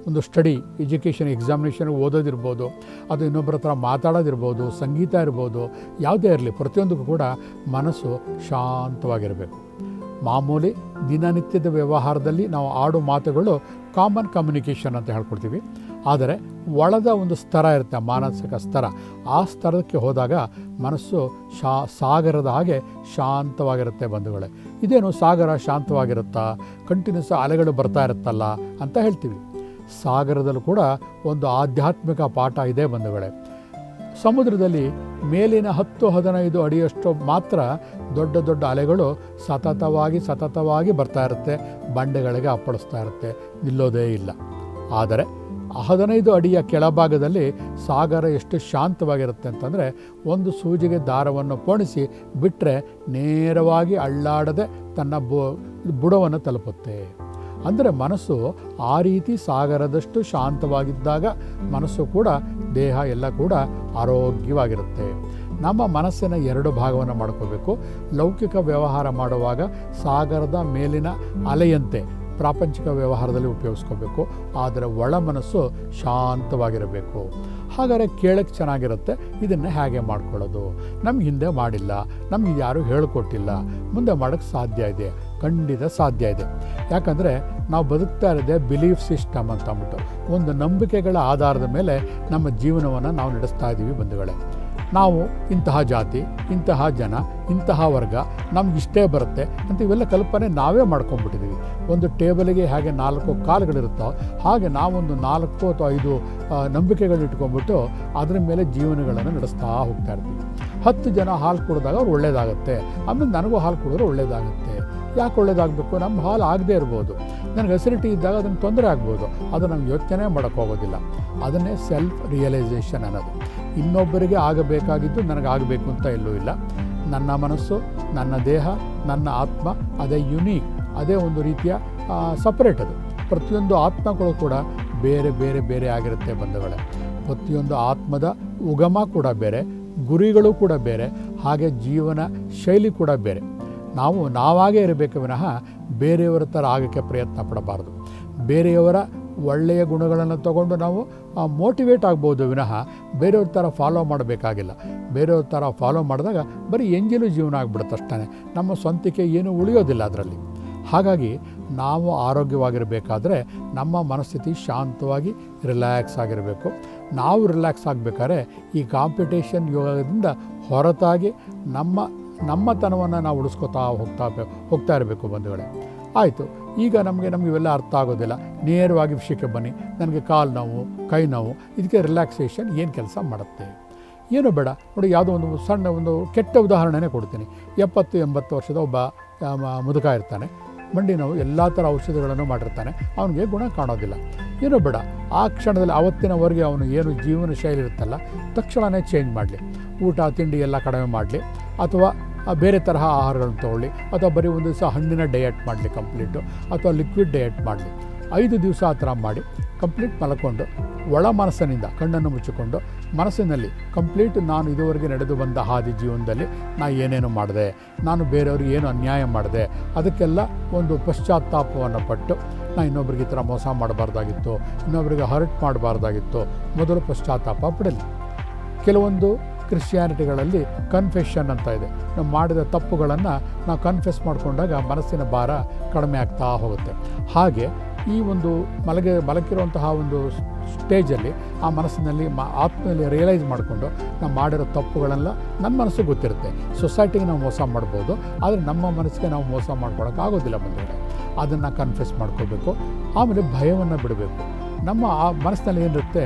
ಒಂದು ಸ್ಟಡಿ ಎಜುಕೇಷನ್ ಎಕ್ಸಾಮಿನೇಷನ್ ಓದೋದಿರ್ಬೋದು, ಅದು ಇನ್ನೊಬ್ಬರ ಹತ್ರ ಮಾತಾಡೋದಿರ್ಬೋದು, ಸಂಗೀತ ಇರ್ಬೋದು, ಯಾವುದೇ ಇರಲಿ, ಪ್ರತಿಯೊಂದಕ್ಕೂ ಕೂಡ ಮನಸ್ಸು ಶಾಂತವಾಗಿರಬೇಕು. ಮಾಮೂಲಿ ದಿನನಿತ್ಯದ ವ್ಯವಹಾರದಲ್ಲಿ ನಾವು ಆಡು ಮಾತುಗಳು ಕಾಮನ್ ಕಮ್ಯುನಿಕೇಷನ್ ಅಂತ ಹೇಳ್ಕೊಡ್ತೀವಿ. ಆದರೆ ಒಳದ ಒಂದು ಸ್ತರ ಇರುತ್ತೆ, ಮಾನಸಿಕ ಸ್ತರ. ಆ ಸ್ತರಕ್ಕೆ ಹೋದಾಗ ಮನಸ್ಸು ಶಾ, ಸಾಗರದ ಹಾಗೆ ಶಾಂತವಾಗಿರುತ್ತೆ ಬಂಧುಗಳೇ. ಇದೇನು ಸಾಗರ ಶಾಂತವಾಗಿರುತ್ತಾ? ಕಂಟಿನ್ಯೂಸ್ ಅಲೆಗಳು ಬರ್ತಾ ಇರುತ್ತಲ್ಲ ಅಂತ ಹೇಳ್ತೀವಿ. ಸಾಗರದಲ್ಲೂ ಕೂಡ ಒಂದು ಆಧ್ಯಾತ್ಮಿಕ ಪಾಠ ಇದೆ ಬಂಧುಗಳೇ. ಸಮುದ್ರದಲ್ಲಿ ಮೇಲಿನ ಹತ್ತು ಹದಿನೈದು ಅಡಿಯಷ್ಟು ಮಾತ್ರ ದೊಡ್ಡ ದೊಡ್ಡ ಅಲೆಗಳು ಸತತವಾಗಿ ಸತತವಾಗಿ ಬರ್ತಾ ಇರುತ್ತೆ, ಬಂಡೆಗಳಿಗೆ ಅಪ್ಪಳಿಸ್ತಾ ಇರುತ್ತೆ, ನಿಲ್ಲೋದೇ ಇಲ್ಲ. ಆದರೆ ಹದಿನೈದು ಅಡಿಯ ಕೆಳಭಾಗದಲ್ಲಿ ಸಾಗರ ಎಷ್ಟು ಶಾಂತವಾಗಿರುತ್ತೆ ಅಂತಂದರೆ ಒಂದು ಸೂಜಿಗೆ ದಾರವನ್ನು ಪೋಣಿಸಿ ಬಿಟ್ಟರೆ ನೇರವಾಗಿ ಅಳ್ಳಾಡದೆ ತನ್ನ ಬುಡವನ್ನು ತಲುಪುತ್ತೆ. ಅಂದರೆ ಮನಸ್ಸು ಆ ರೀತಿ ಸಾಗರದಷ್ಟು ಶಾಂತವಾಗಿದ್ದಾಗ ಮನಸ್ಸು ಕೂಡ, ದೇಹ ಎಲ್ಲ ಕೂಡ ಆರೋಗ್ಯವಾಗಿರುತ್ತೆ. ನಮ್ಮ ಮನಸ್ಸಿನ ಎರಡು ಭಾಗವನ್ನು ಮಾಡ್ಕೋಬೇಕು. ಲೌಕಿಕ ವ್ಯವಹಾರ ಮಾಡುವಾಗ ಸಾಗರದ ಮೇಲಿನ ಅಲೆಯಂತೆ ಪ್ರಾಪಂಚಿಕ ವ್ಯವಹಾರದಲ್ಲಿ ಉಪಯೋಗಿಸ್ಕೋಬೇಕು, ಆದರೆ ಒಳ ಮನಸ್ಸು ಶಾಂತವಾಗಿರಬೇಕು. ಹಾಗಾದರೆ ಕೇಳಕ್ಕೆ ಚೆನ್ನಾಗಿರುತ್ತೆ, ಇದನ್ನು ಹೇಗೆ ಮಾಡ್ಕೊಳ್ಳೋದು? ನಮ್ಗೆ ಹಿಂದೆ ಮಾಡಿಲ್ಲ, ನಮ್ಗೆ ಯಾರೂ ಹೇಳಿಕೊಟ್ಟಿಲ್ಲ. ಮುಂದೆ ಮಾಡೋಕ್ಕೆ ಸಾಧ್ಯ ಇದೆ, ಖಂಡಿತ ಸಾಧ್ಯ ಇದೆ. ಯಾಕಂದರೆ ನಾವು ಬದುಕ್ತಾ ಇರೋದೇ ಬಿಲೀಫ್ ಸಿಸ್ಟಮ್ ಅಂತ ಅಂದ್ಬಿಟ್ಟು, ಒಂದು ನಂಬಿಕೆಗಳ ಆಧಾರದ ಮೇಲೆ ನಮ್ಮ ಜೀವನವನ್ನು ನಾವು ನಡೆಸ್ತಾ ಇದ್ದೀವಿ ಬಂಧುಗಳೇ. ನಾವು ಇಂತಹ ಜಾತಿ, ಇಂತಹ ಜನ, ಇಂತಹ ವರ್ಗ ನಮಗಿಷ್ಟೇ ಬರುತ್ತೆ ಅಂತ ಇವೆಲ್ಲ ಕಲ್ಪನೆ ನಾವೇ ಮಾಡ್ಕೊಂಡ್ಬಿಟ್ಟಿದ್ದೀವಿ. ಒಂದು ಟೇಬಲಿಗೆ ಹಾಗೆ ನಾಲ್ಕು ಕಾಲುಗಳಿರುತ್ತೋ, ಹಾಗೆ ನಾವೊಂದು ನಾಲ್ಕು ಅಥವಾ ಐದು ನಂಬಿಕೆಗಳನ್ನ ಇಟ್ಕೊಂಡ್ಬಿಟ್ಟು ಅದರ ಮೇಲೆ ಜೀವನಗಳನ್ನು ನಡೆಸ್ತಾ ಹೋಗ್ತಾ ಇರ್ತೀವಿ. ಹತ್ತು ಜನ ಹಾಲು ಕುಡಿದಾಗ ಅವ್ರು ಒಳ್ಳೇದಾಗುತ್ತೆ. ಆಮೇಲೆ ನನಗೂ ಹಾಲು ಕುಡಿದ್ರೆ ಒಳ್ಳೇದಾಗುತ್ತೆ. ಯಾಕೆ ಒಳ್ಳೇದಾಗಬೇಕು ನಮ್ಮ ಹಾಲು ಆಗದೇ ಇರ್ಬೋದು. ನನಗೆ ಅಸಿಡಿಟಿ ಇದ್ದಾಗ ಅದನ್ನು ತೊಂದರೆ ಆಗ್ಬೋದು. ಅದು ನಮ್ಗೆ ಯೋಚನೆ ಮಾಡೋಕ್ಕೋಗೋದಿಲ್ಲ. ಅದನ್ನೇ ಸೆಲ್ಫ್ ರಿಯಲೈಸೇಷನ್ ಅನ್ನೋದು. ಇನ್ನೊಬ್ಬರಿಗೆ ಆಗಬೇಕಾಗಿದ್ದು ನನಗೆ ಆಗಬೇಕು ಅಂತ ಎಲ್ಲೂ ಇಲ್ಲ. ನನ್ನ ಮನಸ್ಸು, ನನ್ನ ದೇಹ, ನನ್ನ ಆತ್ಮ, ಅದೇ ಯುನೀಕ್ ಅದೇ ಒಂದು ರೀತಿಯ ಸಪ್ರೇಟ್ ಅದು. ಪ್ರತಿಯೊಂದು ಆತ್ಮಗಳು ಕೂಡ ಬೇರೆ ಬೇರೆ ಬೇರೆ ಆಗಿರುತ್ತೆ ಬಂಧುಗಳೇ. ಪ್ರತಿಯೊಂದು ಆತ್ಮದ ಉಗಮ ಕೂಡ ಬೇರೆ. ಗುರಿಗಳು ಕೂಡ ಬೇರೆ. ಹಾಗೆ ಜೀವನ ಶೈಲಿ ಕೂಡ ಬೇರೆ. ನಾವು ನಾವಾಗೇ ಇರಬೇಕು ವಿನಃ ಬೇರೆಯವರ ಥರ ಆಗೋಕ್ಕೆ ಪ್ರಯತ್ನ ಪಡಬಾರ್ದು. ಬೇರೆಯವರ ಒಳ್ಳೆಯ ಗುಣಗಳನ್ನು ತಗೊಂಡು ನಾವು ಮೋಟಿವೇಟ್ ಆಗ್ಬೋದು ವಿನಃ ಬೇರೆಯವ್ರ ಥರ ಫಾಲೋ ಮಾಡಬೇಕಾಗಿಲ್ಲ. ಬೇರೆಯವ್ರ ಥರ ಫಾಲೋ ಮಾಡಿದಾಗ ಬರೀ ಎಂಜಿಲು ಜೀವನ ಆಗಿಬಿಡುತ್ತಷ್ಟೇ ನಮ್ಮ ಸ್ವಂತಿಕೆ ಏನೂ ಉಳಿಯೋದಿಲ್ಲ ಅದರಲ್ಲಿ. ಹಾಗಾಗಿ ನಾವು ಆರೋಗ್ಯವಾಗಿರಬೇಕಾದ್ರೆ ನಮ್ಮ ಮನಸ್ಥಿತಿ ಶಾಂತವಾಗಿ ರಿಲ್ಯಾಕ್ಸ್ ಆಗಿರಬೇಕು. ನಾವು ರಿಲ್ಯಾಕ್ಸ್ ಆಗಬೇಕಾದ್ರೆ ಈ ಕಾಂಪಿಟೇಷನ್ ಯೋಗದಿಂದ ಹೊರತಾಗಿ ನಮ್ಮ ನಮ್ಮತನವನ್ನು ನಾವು ಉಳಿಸ್ಕೊತಾ ಹೋಗ್ತಾ ಹೋಗ್ತಾ ಇರಬೇಕು ಬಂಧುಗಳೇ. ಆಯಿತು, ಈಗ ನಮಗೆ ನಮಗೆ ಇವೆಲ್ಲ ಅರ್ಥ ಆಗೋದಿಲ್ಲ. ನೇರವಾಗಿ ವಿಷಯಕ್ಕೆ ಬನ್ನಿ. ನನಗೆ ಕಾಲು ನೋವು, ಕೈ ನೋವು, ಇದಕ್ಕೆ ರಿಲ್ಯಾಕ್ಸೇಷನ್ ಏನು ಕೆಲಸ ಮಾಡುತ್ತೆ? ಏನು ಬೇಡ. ನೋಡಿ, ಯಾವುದೋ ಒಂದು ಸಣ್ಣ ಒಂದು ಕೆಟ್ಟ ಉದಾಹರಣೆನೇ ಕೊಡ್ತೀನಿ. ಎಪ್ಪತ್ತು, ಎಂಬತ್ತು ವರ್ಷದ ಒಬ್ಬ ಮುದುಕ ಇರ್ತಾನೆ. ಮಂಡಿ ನೋವು, ಎಲ್ಲ ಥರ ಔಷಧಿಗಳನ್ನು ಮಾಡಿರ್ತಾನೆ. ಅವನಿಗೆ ಗುಣ ಕಾಣೋದಿಲ್ಲ. ಏನು ಬೇಡ. ಆ ಕ್ಷಣದಲ್ಲಿ ಆವತ್ತಿನವರೆಗೆ ಅವನು ಏನು ಜೀವನ ಶೈಲಿ ಇರುತ್ತಲ್ಲ ತಕ್ಷಣವೇ ಚೇಂಜ್ ಮಾಡಲಿ. ಊಟ, ತಿಂಡಿ ಎಲ್ಲ ಕಡಿಮೆ ಮಾಡಲಿ. ಅಥವಾ ಬೇರೆ ತರಹ ಆಹಾರಗಳನ್ನು ತೊಗೊಳ್ಳಿ. ಅಥವಾ ಬರೀ ಒಂದು ದಿವಸ ಹಣ್ಣಿನ ಡಯಟ್ ಮಾಡಲಿ ಕಂಪ್ಲೀಟು ಅಥವಾ ಲಿಕ್ವಿಡ್ ಡಯಟ್ ಮಾಡಲಿ. ಐದು ದಿವಸ ಆ ಥರ ಮಾಡಿ ಕಂಪ್ಲೀಟ್ ಮಲ್ಕೊಂಡು, ಒಳ ಮನಸ್ಸಿನಿಂದ ಕಣ್ಣನ್ನು ಮುಚ್ಚಿಕೊಂಡು, ಮನಸ್ಸಿನಲ್ಲಿ ಕಂಪ್ಲೀಟ್ ನಾನು ಇದುವರೆಗೆ ನಡೆದು ಬಂದ ಹಾದಿ ಜೀವನದಲ್ಲಿ ನಾನು ಏನೇನು ಮಾಡಿದೆ, ನಾನು ಬೇರೆಯವ್ರಿಗೆ ಏನು ಅನ್ಯಾಯ ಮಾಡಿದೆ, ಅದಕ್ಕೆಲ್ಲ ಒಂದು ಪಶ್ಚಾತ್ತಾಪವನ್ನು ಪಟ್ಟು ನಾನು ಇನ್ನೊಬ್ರಿಗೆ ಈ ಥರ ಮೋಸ ಮಾಡಬಾರ್ದಾಗಿತ್ತು, ಇನ್ನೊಬ್ರಿಗೆ ಹರ್ಟ್ ಮಾಡಬಾರ್ದಾಗಿತ್ತು, ಮೊದಲು ಪಶ್ಚಾತ್ತಾಪ ಪಡಲಿ. ಕೆಲವೊಂದು ಕ್ರಿಶ್ಚಿಯಾನಿಟಿಗಳಲ್ಲಿ ಕನ್ಫೆಷನ್ ಅಂತ ಇದೆ. ನಾವು ಮಾಡಿದ ತಪ್ಪುಗಳನ್ನು ನಾವು ಕನ್ಫೆಸ್ ಮಾಡಿಕೊಂಡಾಗ ಮನಸ್ಸಿನ ಭಾರ ಕಡಿಮೆ ಆಗ್ತಾ ಹೋಗುತ್ತೆ. ಹಾಗೆ ಈ ಒಂದು ಮಲಗೆ ಮಲಗಿರುವಂತಹ ಒಂದು ಸ್ಟೇಜಲ್ಲಿ ಆ ಮನಸ್ಸಿನಲ್ಲಿ ಮ ಆತ್ಮದಲ್ಲಿ ರಿಯಲೈಸ್ ಮಾಡಿಕೊಂಡು ನಾವು ಮಾಡಿರೋ ತಪ್ಪುಗಳೆಲ್ಲ ನನ್ನ ಮನಸ್ಸಿಗೆ ಗೊತ್ತಿರುತ್ತೆ. ಸೊಸೈಟಿಗೆ ನಾವು ಮೋಸ ಮಾಡ್ಬೋದು, ಆದರೆ ನಮ್ಮ ಮನಸ್ಸಿಗೆ ನಾವು ಮೋಸ ಮಾಡ್ಕೊಳಕ್ಕೆ ಆಗೋದಿಲ್ಲ ಬಂದರೆ ಅದನ್ನು ಕನ್ಫೆಸ್ ಮಾಡ್ಕೋಬೇಕು, ಆಮೇಲೆ ಭಯವನ್ನು ಬಿಡಬೇಕು. ನಮ್ಮ ಆ ಮನಸ್ಸಿನಲ್ಲಿ ಏನಿರುತ್ತೆ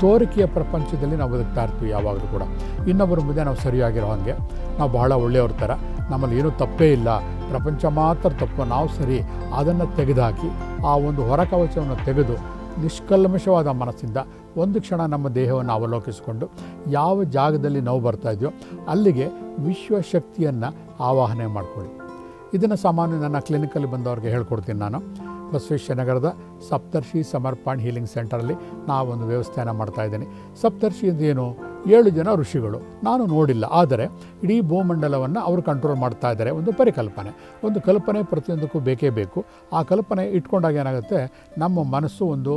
ತೋರಿಕೆಯ ಪ್ರಪಂಚದಲ್ಲಿ ನಾವು ಬದುಕ್ತಾ ಇರ್ತೀವಿ ಯಾವಾಗಲೂ ಕೂಡ. ಇನ್ನೊಬ್ಬರ ಮುಂದೆ ನಾವು ಸರಿಯಾಗಿರೋ ಹಾಗೆ. ನಾವು ಬಹಳ ಒಳ್ಳೆಯವ್ರ ಥರ. ನಮ್ಮಲ್ಲಿ ಏನೂ ತಪ್ಪೇ ಇಲ್ಲ. ಪ್ರಪಂಚ ಮಾತ್ರ ತಪ್ಪು. ನಾವು ಸರಿ. ಅದನ್ನು ತೆಗೆದುಹಾಕಿ ಆ ಒಂದು ಹೊರಕವಚವನ್ನು ತೆಗೆದು, ನಿಷ್ಕಲ್ಮಶವಾದ ಮನಸ್ಸಿಂದ ಒಂದು ಕ್ಷಣ ನಮ್ಮ ದೇಹವನ್ನು ಅವಲೋಕಿಸಿಕೊಂಡು, ಯಾವ ಜಾಗದಲ್ಲಿ ನೋವು ಬರ್ತಾ ಇದೆಯೋ, ಅಲ್ಲಿಗೆ ವಿಶ್ವಶಕ್ತಿಯನ್ನು ಆವಾಹನೆ ಮಾಡಿಕೊಳ್ಳಿ. ಇದನ್ನು ಸಾಮಾನ್ಯ ನನ್ನ ಕ್ಲಿನಿಕಲ್ಲಿ ಬಂದವ್ರಿಗೆ ಹೇಳ್ಕೊಡ್ತೀನಿ ನಾನು. ಬಸವೇಶ್ವರ ನಗರದ ಸಪ್ತರ್ಷಿ ಸಮರ್ಪಣ್ ಹೀಲಿಂಗ್ ಸೆಂಟರಲ್ಲಿ ನಾವೊಂದು ವ್ಯವಸ್ಥೆಯನ್ನು ಮಾಡ್ತಾ ಇದ್ದೀನಿ. ಸಪ್ತರ್ಷಿ ಏನು ಏಳು ಜನ ಋಷಿಗಳು. ನಾನು ನೋಡಿಲ್ಲ, ಆದರೆ ಇಡೀ ಭೂಮಂಡಲವನ್ನು ಅವರು ಕಂಟ್ರೋಲ್ ಮಾಡ್ತಾ ಇದ್ದಾರೆ. ಒಂದು ಪರಿಕಲ್ಪನೆ. ಒಂದು ಕಲ್ಪನೆ ಪ್ರತಿಯೊಂದಕ್ಕೂ ಬೇಕೇ ಬೇಕು. ಆ ಕಲ್ಪನೆ ಇಟ್ಕೊಂಡಾಗ ಏನಾಗುತ್ತೆ? ನಮ್ಮ ಮನಸ್ಸು ಒಂದು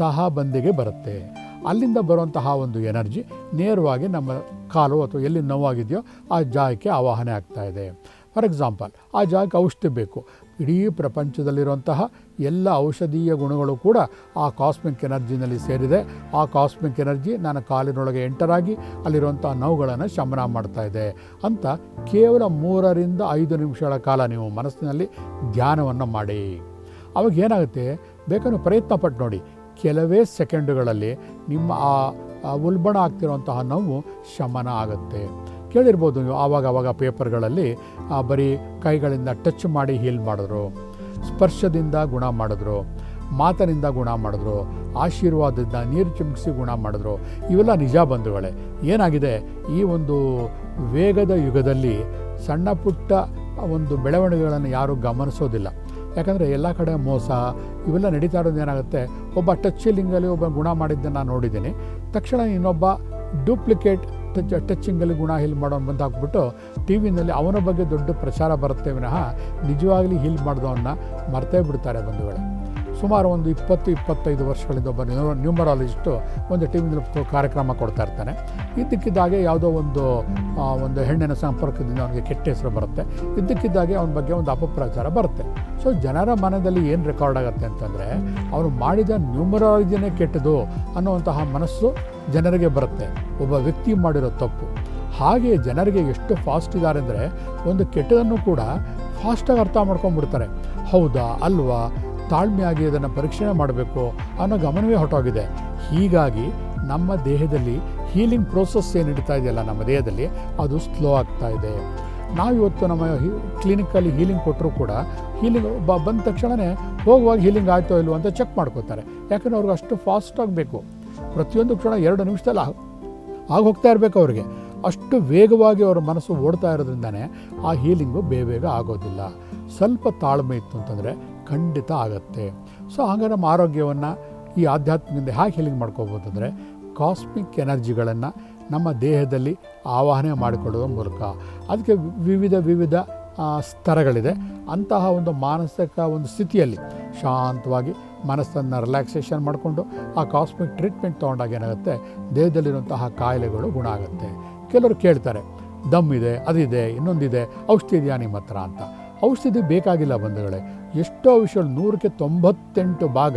ತಹಬಂದಿಗೆ ಬರುತ್ತೆ. ಅಲ್ಲಿಂದ ಬರುವಂತಹ ಒಂದು ಎನರ್ಜಿ ನೇರವಾಗಿ ನಮ್ಮ ಕಾಲು ಅಥವಾ ಎಲ್ಲಿ ನೋವಾಗಿದೆಯೋ ಆ ಜಾಗಕ್ಕೆ ಆವಾಹನೆ ಆಗ್ತಾ ಇದೆ. ಫಾರ್ ಎಕ್ಸಾಂಪಲ್, ಆ ಜಾಗಕ್ಕೆ ಔಷಧಿ ಬೇಕು. ಇಡೀ ಪ್ರಪಂಚದಲ್ಲಿರುವಂತಹ ಎಲ್ಲ ಔಷಧೀಯ ಗುಣಗಳು ಕೂಡ ಆ ಕಾಸ್ಮಿಕ್ ಎನರ್ಜಿನಲ್ಲಿ ಸೇರಿದೆ. ಆ ಕಾಸ್ಮಿಕ್ ಎನರ್ಜಿ ನನ್ನ ಕಾಲಿನೊಳಗೆ ಎಂಟರಾಗಿ ಅಲ್ಲಿರುವಂಥ ನೋವುಗಳನ್ನು ಶಮನ ಮಾಡ್ತಾ ಇದೆ ಅಂತ ಕೇವಲ ಮೂರರಿಂದ ಐದು ನಿಮಿಷಗಳ ಕಾಲ ನೀವು ಮನಸ್ಸಿನಲ್ಲಿ ಧ್ಯಾನವನ್ನು ಮಾಡಿ. ಅವಾಗ ಏನಾಗುತ್ತೆ? ಬೇಕಾದ್ರೆ ಪ್ರಯತ್ನ ಪಟ್ಟು ನೋಡಿ. ಕೆಲವೇ ಸೆಕೆಂಡುಗಳಲ್ಲಿ ನಿಮ್ಮ ಆ ಆ ಉಲ್ಬಣ ಆಗ್ತಿರುವಂತಹ ನೋವು ಶಮನ ಆಗುತ್ತೆ. ಕೇಳಿರ್ಬೋದು ನೀವು ಆವಾಗ ಆವಾಗ ಪೇಪರ್ಗಳಲ್ಲಿ ಬರೀ ಕೈಗಳಿಂದ ಟಚ್ ಮಾಡಿ ಹೀಲ್ ಮಾಡಿದ್ರು, ಸ್ಪರ್ಶದಿಂದ ಗುಣ ಮಾಡಿದ್ರು, ಮಾತನಿಂದ ಗುಣ ಮಾಡಿದ್ರು, ಆಶೀರ್ವಾದದಿಂದ ನೀರು ಚಿಮುಕಿಸಿ ಗುಣ ಮಾಡಿದ್ರು, ಇವೆಲ್ಲ ನಿಜ ಬಂಧುಗಳೇ. ಏನಾಗಿದೆ? ಈ ಒಂದು ವೇಗದ ಯುಗದಲ್ಲಿ ಸಣ್ಣ ಪುಟ್ಟ ಒಂದು ಬೆಳವಣಿಗೆಗಳನ್ನು ಯಾರೂ ಗಮನಿಸೋದಿಲ್ಲ. ಯಾಕಂದರೆ ಎಲ್ಲ ಕಡೆ ಮೋಸ, ಇವೆಲ್ಲ ನಡೀತಾ ಇರೋದು ಏನಾಗುತ್ತೆ? ಒಬ್ಬ ಟಚ್ ಲಿಂಗಲ್ಲಿ ಒಬ್ಬ ಗುಣ ಮಾಡಿದ್ದನ್ನು ನಾನು ನೋಡಿದ್ದೀನಿ. ತಕ್ಷಣ ಇನ್ನೊಬ್ಬ ಡೂಪ್ಲಿಕೇಟ್ ಟಚ್ ಟಚ್ಚಿಂಗಲ್ಲಿ ಗುಣ ಹೀಲ್ ಮಾಡೋನು ಬಂದು ಹಾಕ್ಬಿಟ್ಟು ಟಿ ವಿನಲ್ಲಿ ಅವನ ಬಗ್ಗೆ ದೊಡ್ಡ ಪ್ರಚಾರ ಬರುತ್ತೆ ವಿನಃ ನಿಜವಾಗ್ಲಿ ಹೀಲ್ ಮಾಡಿದವನ್ನ ಮರ್ತೇ ಬಿಡ್ತಾರೆ ಬಂಧುಗಳೇ. ಸುಮಾರು ಒಂದು ಇಪ್ಪತ್ತು, ಇಪ್ಪತ್ತೈದು ವರ್ಷಗಳಿಂದ ಒಬ್ಬ ನ್ಯೂ, ನ್ಯೂಮರಾಲಜಿಸ್ಟು ಒಂದು ಟಿ ವಿ ಕಾರ್ಯಕ್ರಮ ಕೊಡ್ತಾ ಇರ್ತಾನೆ. ಇದ್ದಕ್ಕಿದ್ದಾಗೆ ಯಾವುದೋ ಒಂದು ಒಂದು ಹೆಣ್ಣಿನ ಸಂಪರ್ಕದಿಂದ ಅವನಿಗೆ ಕೆಟ್ಟ ಹೆಸರು ಬರುತ್ತೆ. ಇದ್ದಕ್ಕಿದ್ದಾಗೆ ಅವನ ಬಗ್ಗೆ ಒಂದು ಅಪಪ್ರಚಾರ ಬರುತ್ತೆ. ಸೊ ಜನರ ಮನದಲ್ಲಿ ಏನು ರೆಕಾರ್ಡ್ ಆಗುತ್ತೆ ಅಂತಂದರೆ ಅವನು ಮಾಡಿದ ನ್ಯೂಮರಾಲಜಿನೇ ಕೆಟ್ಟದು ಅನ್ನುವಂತಹ ಮನಸ್ಸು ಜನರಿಗೆ ಬರುತ್ತೆ. ಒಬ್ಬ ವ್ಯಕ್ತಿ ಮಾಡಿರೋ ತಪ್ಪು. ಹಾಗೆ ಜನರಿಗೆ ಎಷ್ಟು ಫಾಸ್ಟ್ ಇದ್ದಾರೆ ಅಂದರೆ, ಒಂದು ಕೆಟ್ಟದನ್ನು ಕೂಡ ಫಾಸ್ಟಾಗಿ ಅರ್ಥ ಮಾಡ್ಕೊಂಡ್ಬಿಡ್ತಾರೆ. ಹೌದಾ, ಅಲ್ವಾ? ತಾಳ್ಮೆಯಾಗಿ ಅದನ್ನು ಪರೀಕ್ಷೆ ಮಾಡಬೇಕು ಅನ್ನೋ ಗಮನವೇ ಹೊರಟೋಗಿದೆ. ಹೀಗಾಗಿ ನಮ್ಮ ದೇಹದಲ್ಲಿ ಹೀಲಿಂಗ್ ಪ್ರೋಸೆಸ್ ಏನು ನಡೀತಾ ಇದೆಯಲ್ಲ ನಮ್ಮ ದೇಹದಲ್ಲಿ, ಅದು ಸ್ಲೋ ಆಗ್ತಾ ಇದೆ. ನಾವಿವತ್ತು ನಮ್ಮ ಕ್ಲಿನಿಕಲ್ಲಿ ಹೀಲಿಂಗ್ ಕೊಟ್ಟರೂ ಕೂಡ ಹೀಲಿಂಗ್ ಬ, ಬಂದ ತಕ್ಷಣವೇ ಹೋಗುವಾಗ ಹೀಲಿಂಗ್ ಆಯ್ತೋ ಇಲ್ವೋ ಅಂತ ಚೆಕ್ ಮಾಡ್ಕೋತಾರೆ. ಯಾಕಂದರೆ ಅವ್ರಿಗೆ ಅಷ್ಟು ಫಾಸ್ಟ್ ಆಗಬೇಕು. ಪ್ರತಿಯೊಂದು ಕ್ಷಣ ಎರಡು ನಿಮಿಷದಲ್ಲಿ ಆಗ ಹೋಗ್ತಾ ಇರಬೇಕು ಅವ್ರಿಗೆ. ಅಷ್ಟು ವೇಗವಾಗಿ ಅವರ ಮನಸ್ಸು ಓಡ್ತಾ ಇರೋದ್ರಿಂದನೇ ಆ ಹೀಲಿಂಗು ಬೇಗ ಬೇಗ ಆಗೋದಿಲ್ಲ. ಸ್ವಲ್ಪ ತಾಳ್ಮೆ ಇತ್ತು ಅಂತಂದರೆ ಖಂಡಿತ ಆಗತ್ತೆ. ಸೊ, ಹಾಗೆ ನಮ್ಮ ಆರೋಗ್ಯವನ್ನು ಈ ಆಧ್ಯಾತ್ಮದಿಂದ ಹೇಗೆ ಹೀಲಿಂಗ್ ಮಾಡ್ಕೋಬೋದು ಅಂದರೆ ಕಾಸ್ಮಿಕ್ ಎನರ್ಜಿಗಳನ್ನು ನಮ್ಮ ದೇಹದಲ್ಲಿ ಆವಾಹನೆ ಮಾಡಿಕೊಳ್ಳುವ ಮೂಲಕ. ಅದಕ್ಕೆ ವಿವಿಧ ವಿವಿಧ ಸ್ತರಗಳಿದೆ. ಅಂತಹ ಒಂದು ಮಾನಸಿಕ ಒಂದು ಸ್ಥಿತಿಯಲ್ಲಿ ಶಾಂತವಾಗಿ ಮನಸ್ಸನ್ನು ರಿಲ್ಯಾಕ್ಸೇಷನ್ ಮಾಡಿಕೊಂಡು ಆ ಕಾಸ್ಮಿಕ್ ಟ್ರೀಟ್ಮೆಂಟ್ ತೊಗೊಂಡಾಗ ಏನಾಗುತ್ತೆ? ದೇಹದಲ್ಲಿರುವಂತಹ ಕಾಯಿಲೆಗಳು ಗುಣ ಆಗುತ್ತೆ. ಕೆಲವರು ಕೇಳ್ತಾರೆ, ದಮ್ ಇದೆ, ಅದಿದೆ, ಇನ್ನೊಂದಿದೆ, ಔಷಧಿ ಇದೆಯಾ ನಿಮ್ಮ ಹತ್ರ ಅಂತ. ಔಷಧಿ ಬೇಕಾಗಿಲ್ಲ ಬಂಧುಗಳೇ. ಎಷ್ಟೋ ವಿಷಯ ನೂರಕ್ಕೆ ತೊಂಬತ್ತೆಂಟು ಭಾಗ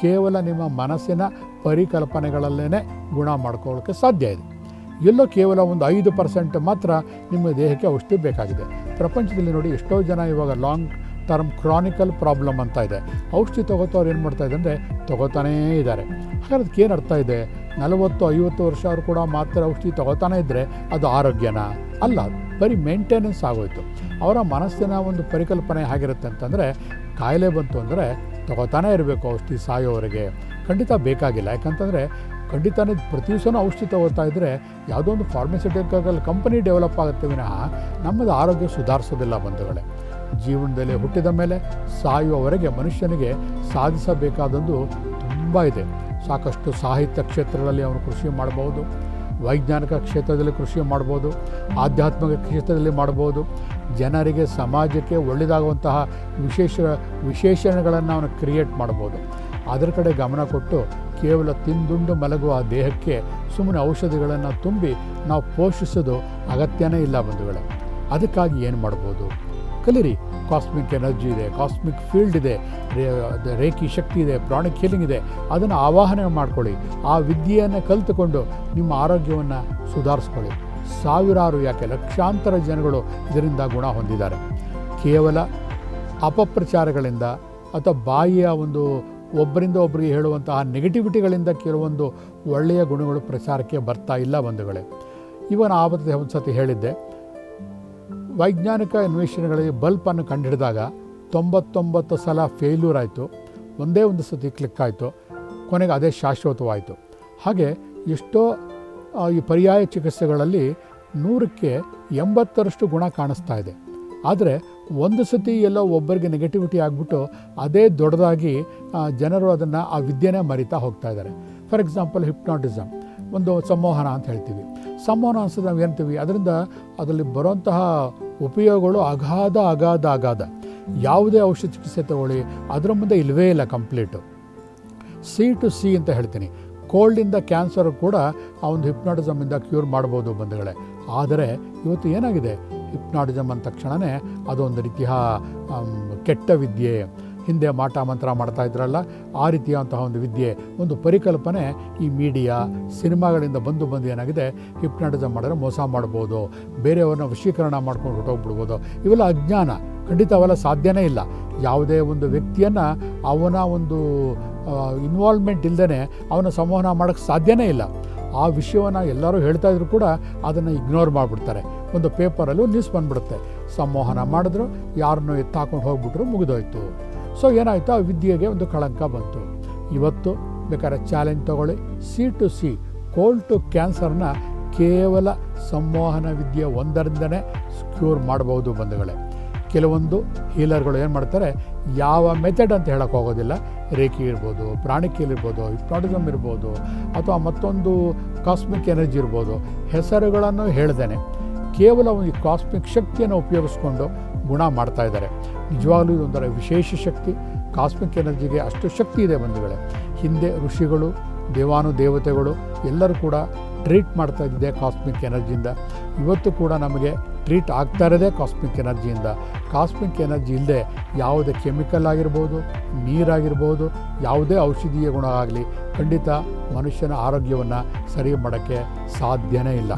ಕೇವಲ ನಿಮ್ಮ ಮನಸ್ಸಿನ ಪರಿಕಲ್ಪನೆಗಳಲ್ಲೇ ಗುಣ ಮಾಡ್ಕೊಳ್ಳೋಕ್ಕೆ ಸಾಧ್ಯ ಇದೆ. ಎಲ್ಲೋ ಕೇವಲ ಒಂದು ಐದು ಪರ್ಸೆಂಟ್ ಮಾತ್ರ ನಿಮ್ಮ ದೇಹಕ್ಕೆ ಔಷಧಿ ಬೇಕಾಗಿದೆ. ಪ್ರಪಂಚದಲ್ಲಿ ನೋಡಿ ಎಷ್ಟೋ ಜನ ಇವಾಗ ಲಾಂಗ್ ಟರ್ಮ್ ಕ್ರಾನಿಕಲ್ ಪ್ರಾಬ್ಲಮ್ ಅಂತ ಇದೆ. ಔಷಧಿ ತಗೋತವ್ರು ಏನು ಮಾಡ್ತಾ ಅಂದರೆ ತೊಗೋತಾನೇ ಇದ್ದಾರೆ. ಹಾಗಾದ್ರೆ ಅದಕ್ಕೇನು ಅರ್ಥ ಇದೆ? ನಲವತ್ತು, ಐವತ್ತು ವರ್ಷ ಅವರು ಕೂಡ ಮಾತ್ರ ಔಷಧಿ ತೊಗೋತಾನೇ ಇದ್ದರೆ ಅದು ಆರೋಗ್ಯನ? ಅಲ್ಲ ಬರೀ ಮೇಂಟೆನೆನ್ಸ್ ಆಗೋಯ್ತು. ಅವರ ಮನಸ್ಸಿನ ಒಂದು ಪರಿಕಲ್ಪನೆ ಆಗಿರುತ್ತೆ ಅಂತಂದರೆ, ಕಾಯಿಲೆ ಬಂತು ಅಂದರೆ ತಗೋತಾನೇ ಇರಬೇಕು ಔಷಧಿ ಸಾಯೋವರೆಗೆ. ಖಂಡಿತ ಬೇಕಾಗಿಲ್ಲ. ಯಾಕಂತಂದರೆ, ಖಂಡಿತನೇ ಪ್ರತಿ ದಿವಸನೂ ಔಷಧಿ ತಗೋತಾ ಇದ್ದರೆ ಯಾವುದೋ ಒಂದು ಫಾರ್ಮಸ್ಯೂಟಿಕಲ್ ಕಂಪನಿ ಡೆವಲಪ್ ಆಗುತ್ತೆ ವಿನಃ ನಮ್ಮದು ಆರೋಗ್ಯ ಸುಧಾರಿಸೋದಿಲ್ಲ ಬಂಧುಗಳೇ. ಜೀವನದಲ್ಲಿ ಹುಟ್ಟಿದ ಮೇಲೆ ಸಾಯುವವರೆಗೆ ಮನುಷ್ಯನಿಗೆ ಸಾಧಿಸಬೇಕಾದದ್ದು ತುಂಬ ಇದೆ. ಸಾಕಷ್ಟು ಸಾಹಿತ್ಯ ಕ್ಷೇತ್ರಗಳಲ್ಲಿ ಅವನು ಕೃಷಿ ಮಾಡಬಹುದು. ವೈಜ್ಞಾನಿಕ ಕ್ಷೇತ್ರದಲ್ಲಿ ಕೃಷಿ ಮಾಡ್ಬೋದು, ಆಧ್ಯಾತ್ಮಿಕ ಕ್ಷೇತ್ರದಲ್ಲಿ ಮಾಡ್ಬೋದು, ಜನರಿಗೆ ಸಮಾಜಕ್ಕೆ ಒಳ್ಳೆಯದಾಗುವಂತಹ ವಿಶೇಷ, ವಿಶೇಷಣಗಳನ್ನು ಅವನು ಕ್ರಿಯೇಟ್ ಮಾಡ್ಬೋದು. ಅದರ ಕಡೆ ಗಮನ ಕೊಟ್ಟು ಕೇವಲ ತಿಂದುಂಡು ಮಲಗುವ ದೇಹಕ್ಕೆ ಸುಮ್ಮನೆ ಔಷಧಿಗಳನ್ನು ತುಂಬಿ ನಾವು ಪೋಷಿಸೋದು ಅಗತ್ಯನೇ ಇಲ್ಲ ಬಂಧುಗಳೇ. ಅದಕ್ಕಾಗಿ ಏನು ಮಾಡ್ಬೋದು? ಕಲೀರಿ. ಕಾಸ್ಮಿಕ್ ಎನರ್ಜಿ ಇದೆ ಕಾಸ್ಮಿಕ್ ಫೀಲ್ಡ್ ಇದೆ ರೇಖಿ ಶಕ್ತಿ ಇದೆ ಪ್ರಾಣಿಕ್ ಹೀಲಿಂಗ್ ಇದೆ. ಅದನ್ನು ಆವಾಹನೆ ಮಾಡ್ಕೊಳ್ಳಿ. ಆ ವಿದ್ಯೆಯನ್ನು ಕಲಿತುಕೊಂಡು ನಿಮ್ಮ ಆರೋಗ್ಯವನ್ನು ಸುಧಾರಿಸ್ಕೊಳ್ಳಿ. ಸಾವಿರಾರು ಯಾಕೆ ಲಕ್ಷಾಂತರ ಜನಗಳು ಇದರಿಂದ ಗುಣ ಹೊಂದಿದ್ದಾರೆ. ಕೇವಲ ಅಪಪ್ರಚಾರಗಳಿಂದ ಅಥವಾ ಬಾಯಿಯ ಒಂದು ಒಬ್ಬರಿಂದ ಒಬ್ಬರಿಗೆ ಹೇಳುವಂತಹ ನೆಗೆಟಿವಿಟಿಗಳಿಂದ ಕೆಲವೊಂದು ಒಳ್ಳೆಯ ಗುಣಗಳು ಪ್ರಚಾರಕ್ಕೆ ಬರ್ತಾ ಇಲ್ಲ ಬಂಧುಗಳೇ. ಇವನ್ ಆವತ್ತು ಒಂದು ಸತಿ ಹೇಳಿದ್ದೆ ವೈಜ್ಞಾನಿಕ ಅನ್ವೇಷಣೆಗಳಿಗೆ ಬಲ್ಪನ್ನು ಕಂಡುಹಿಡಿದಾಗ ತೊಂಬತ್ತೊಂಬತ್ತು ಸಲ ಫೇಲ್ಯೂರ್ ಆಯಿತು. ಒಂದೇ ಒಂದು ಸತಿ ಕ್ಲಿಕ್ ಆಯಿತು. ಕೊನೆಗೆ ಅದೇ ಶಾಶ್ವತವಾಯಿತು. ಹಾಗೆ ಎಷ್ಟೋ ಈ ಪರ್ಯಾಯ ಚಿಕಿತ್ಸೆಗಳಲ್ಲಿ ನೂರಕ್ಕೆ ಎಂಬತ್ತರಷ್ಟು ಗುಣ ಕಾಣಿಸ್ತಾ ಇದೆ. ಆದರೆ ಒಂದು ಸತಿ ಎಲ್ಲೋ ಒಬ್ಬರಿಗೆ ನೆಗೆಟಿವಿಟಿ ಆಗಿಬಿಟ್ಟು ಅದೇ ದೊಡ್ಡದಾಗಿ ಜನರು ಅದನ್ನು, ಆ ವಿದ್ಯೆನೇ ಮರಿತಾ ಹೋಗ್ತಾ ಇದ್ದಾರೆ. ಫಾರ್ ಎಕ್ಸಾಂಪಲ್ ಹಿಪ್ನಾಟಿಸಮ್ ಒಂದು ಸಂವಹನ ಅಂತ ಹೇಳ್ತೀವಿ. ಸಂವಹನ ಅನ್ಸೋದು ನಾವು ಏನಂತೀವಿ ಅದರಿಂದ ಅದರಲ್ಲಿ ಬರುವಂತಹ ಉಪಯೋಗಗಳು ಅಗಾಧ ಅಗಾಧ ಅಗಾಧ. ಯಾವುದೇ ಔಷಧ ಚಿಕಿತ್ಸೆ ತಗೊಳ್ಳಿ, ಅದರ ಮುಂದೆ ಇಲ್ಲವೇ ಇಲ್ಲ ಕಂಪ್ಲೀಟು. ಸಿ ಟು ಸಿ ಅಂತ ಹೇಳ್ತೀನಿ. ಕೋಲ್ಡಿಂದ ಕ್ಯಾನ್ಸರ್ ಕೂಡ ಆ ಒಂದು ಹಿಪ್ನಾಟಿಸಮಿಂದ ಕ್ಯೂರ್ ಮಾಡ್ಬೋದು ಬಂಧುಗಳೇ. ಆದರೆ ಇವತ್ತು ಏನಾಗಿದೆ? ಹಿಪ್ನಾಟಿಸಮ್ ಅಂದ ತಕ್ಷಣವೇ ಅದೊಂದು ರೀತಿಯ ಕೆಟ್ಟ ವಿದ್ಯೆ. ಹಿಂದೆ ಮಾಟ ಮಂತ್ರ ಮಾಡ್ತಾ ಇದ್ರಲ್ಲ, ಆ ರೀತಿಯಾದಂತಹ ಒಂದು ವಿದ್ಯೆ, ಒಂದು ಪರಿಕಲ್ಪನೆ ಈ ಮೀಡಿಯಾ ಸಿನಿಮಾಗಳಿಂದ ಬಂದು ಬಂದು ಏನಾಗಿದೆ ಹಿಪ್ನಾಟಿಸಮ್ ಮಾಡಿದ್ರೆ ಮೋಸ ಮಾಡ್ಬೋದು, ಬೇರೆಯವ್ರನ್ನ ವಶೀಕರಣ ಮಾಡ್ಕೊಂಡು ಹೊರಟೋಗ್ಬಿಡ್ಬೋದು. ಇವೆಲ್ಲ ಅಜ್ಞಾನ. ಖಂಡಿತ ಅವೆಲ್ಲ ಸಾಧ್ಯನೇ ಇಲ್ಲ. ಯಾವುದೇ ಒಂದು ವ್ಯಕ್ತಿಯನ್ನು ಅವನ ಒಂದು ಇನ್ವಾಲ್ವ್ಮೆಂಟ್ ಇಲ್ಲದೇ ಅವನ ಸಂವಹನ ಮಾಡೋಕ್ಕೆ ಸಾಧ್ಯನೇ ಇಲ್ಲ. ಆ ವಿಷಯವನ್ನು ಎಲ್ಲರೂ ಹೇಳ್ತಾ ಇದ್ರು ಕೂಡ ಅದನ್ನು ಇಗ್ನೋರ್ ಮಾಡಿಬಿಡ್ತಾರೆ. ಒಂದು ಪೇಪರಲ್ಲೂ ನ್ಯೂಸ್ ಬಂದ್ಬಿಡುತ್ತೆ. ಸಂವಹನ ಮಾಡಿದ್ರು, ಯಾರನ್ನೂ ಎತ್ತಾಕೊಂಡು ಹೋಗ್ಬಿಟ್ರು ಮುಗಿದೋಯ್ತು. ಸೊ ಏನಾಯಿತು? ಆ ವಿದ್ಯೆಗೆ ಒಂದು ಕಳಂಕ ಬಂತು. ಇವತ್ತು ಬೇಕಾದ್ರೆ ಚಾಲೆಂಜ್ ತಗೊಳ್ಳಿ. C to C cold to ಕ್ಯಾನ್ಸರ್ನ ಕೇವಲ ಸಂವಹನ ವಿದ್ಯೆ ಒಂದರಿಂದನೇ ಕ್ಯೂರ್ ಮಾಡಬಹುದು ಬಂಧುಗಳೇ. ಕೆಲವೊಂದು ಹೀಲರ್ಗಳು ಏನು ಮಾಡ್ತಾರೆ? ಯಾವ ಮೆಥಡ್ ಅಂತ ಹೇಳೋಕ್ಕೆ ಹೋಗೋದಿಲ್ಲ. ರೇಖಿ ಇರ್ಬೋದು ಪ್ರಾಣಿಕೀಲ್ ಇರ್ಬೋದು ಹಿಪ್ನಾಟಿಸಮ್ ಇರ್ಬೋದು, ಅಥವಾ ಮತ್ತೊಂದು ಕಾಸ್ಮಿಕ್ ಎನರ್ಜಿ ಇರ್ಬೋದು. ಹೆಸರುಗಳನ್ನು ಹೇಳ್ದೇನೆ. ಕೇವಲ ಒಂದು ಕಾಸ್ಮಿಕ್ ಶಕ್ತಿಯನ್ನು ಉಪಯೋಗಿಸ್ಕೊಂಡು ಗುಣ ಮಾಡ್ತಾ ಇದ್ದಾರೆ. ನಿಜವಾಗ್ಲೂ ಇದೊಂಥರ ವಿಶೇಷ ಶಕ್ತಿ. ಕಾಸ್ಮಿಕ್ ಎನರ್ಜಿಗೆ ಅಷ್ಟು ಶಕ್ತಿ ಇದೆ ಬಂಧುಗಳೇ. ಹಿಂದೆ ಋಷಿಗಳು, ದೇವಾನು ದೇವತೆಗಳು ಎಲ್ಲರೂ ಕೂಡ ಟ್ರೀಟ್ ಮಾಡ್ತಾ ಇದ್ದೆ ಕಾಸ್ಮಿಕ್ ಎನರ್ಜಿಯಿಂದ. ಇವತ್ತು ಕೂಡ ನಮಗೆ ಟ್ರೀಟ್ ಆಗ್ತಾ ಇರೋದೇ ಕಾಸ್ಮಿಕ್ ಎನರ್ಜಿಯಿಂದ. ಕಾಸ್ಮಿಕ್ ಎನರ್ಜಿ ಇಲ್ಲದೆ ಯಾವುದೇ ಕೆಮಿಕಲ್ ಆಗಿರ್ಬೋದು, ನೀರಾಗಿರ್ಬೋದು, ಯಾವುದೇ ಔಷಧೀಯ ಗುಣ ಆಗಲಿ ಖಂಡಿತ ಮನುಷ್ಯನ ಆರೋಗ್ಯವನ್ನು ಸರಿ ಮಾಡೋಕ್ಕೆ ಸಾಧ್ಯನೇ ಇಲ್ಲ.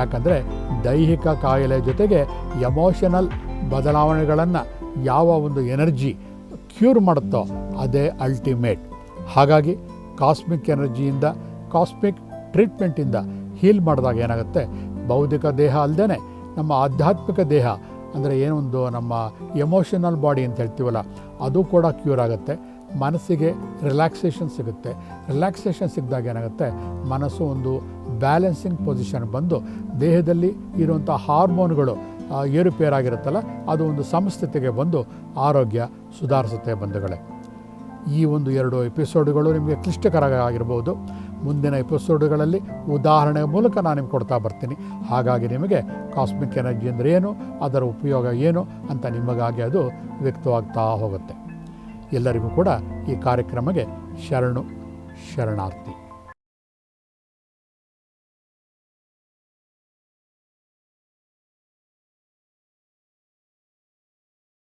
ಯಾಕಂದರೆ ದೈಹಿಕ ಕಾಯಿಲೆ ಜೊತೆಗೆ ಎಮೋಷನಲ್ ಬದಲಾವಣೆಗಳನ್ನು ಯಾವ ಒಂದು ಎನರ್ಜಿ ಕ್ಯೂರ್ ಮಾಡುತ್ತೋ ಅದೇ ಅಲ್ಟಿಮೇಟ್. ಹಾಗಾಗಿ ಕಾಸ್ಮಿಕ್ ಎನರ್ಜಿಯಿಂದ, ಕಾಸ್ಮಿಕ್ ಟ್ರೀಟ್ಮೆಂಟಿಂದ ಹೀಲ್ ಮಾಡಿದಾಗ ಏನಾಗುತ್ತೆ? ಬೌದ್ಧಿಕ ದೇಹ ಅಲ್ಲದೇ ನಮ್ಮ ಆಧ್ಯಾತ್ಮಿಕ ದೇಹ, ಅಂದರೆ ಏನೊಂದು ನಮ್ಮ ಎಮೋಷನಲ್ ಬಾಡಿ ಅಂತ ಹೇಳ್ತೀವಲ್ಲ, ಅದು ಕೂಡ ಕ್ಯೂರ್ ಆಗುತ್ತೆ. ಮನಸ್ಸಿಗೆ ರಿಲ್ಯಾಕ್ಸೇಷನ್ ಸಿಗುತ್ತೆ. ರಿಲ್ಯಾಕ್ಸೇಷನ್ ಸಿಕ್ಕಿದಾಗ ಏನಾಗುತ್ತೆ? ಮನಸ್ಸು ಒಂದು ಬ್ಯಾಲೆನ್ಸಿಂಗ್ ಪೊಸಿಷನ್ ಬಂದು ದೇಹದಲ್ಲಿ ಇರುವಂಥ ಹಾರ್ಮೋನ್ಗಳು ಏರುಪೇರಾಗಿರುತ್ತಲ್ಲ ಅದು ಒಂದು ಸಮಸ್ಥಿತಿಗೆ ಬಂದು ಆರೋಗ್ಯ ಸುಧಾರಿಸುತ್ತೆ ಬಂಧುಗಳೇ. ಈ ಒಂದು ಎರಡು ಎಪಿಸೋಡ್ಗಳು ನಿಮಗೆ ಕ್ಲಿಷ್ಟಕರ ಆಗಿರ್ಬೋದು ಮುಂದಿನ ಎಪಿಸೋಡ್ಗಳಲ್ಲಿ ಉದಾಹರಣೆ ಮೂಲಕ ನಾನು ನಿಮ್ಗೆ ಕೊಡ್ತಾ ಬರ್ತೀನಿ. ಹಾಗಾಗಿ ನಿಮಗೆ ಕಾಸ್ಮಿಕ್ ಎನರ್ಜಿ ಅಂದರೆ ಏನು, ಅದರ ಉಪಯೋಗ ಏನು ಅಂತ ನಿಮಗಾಗಿ ಅದು ವ್ಯಕ್ತವಾಗ್ತಾ ಹೋಗುತ್ತೆ. ಎಲ್ಲರಿಗೂ ಕೂಡ ಈ ಕಾರ್ಯಕ್ರಮಕ್ಕೆ ಶರಣು, ಶರಣಾರ್ಥಿ.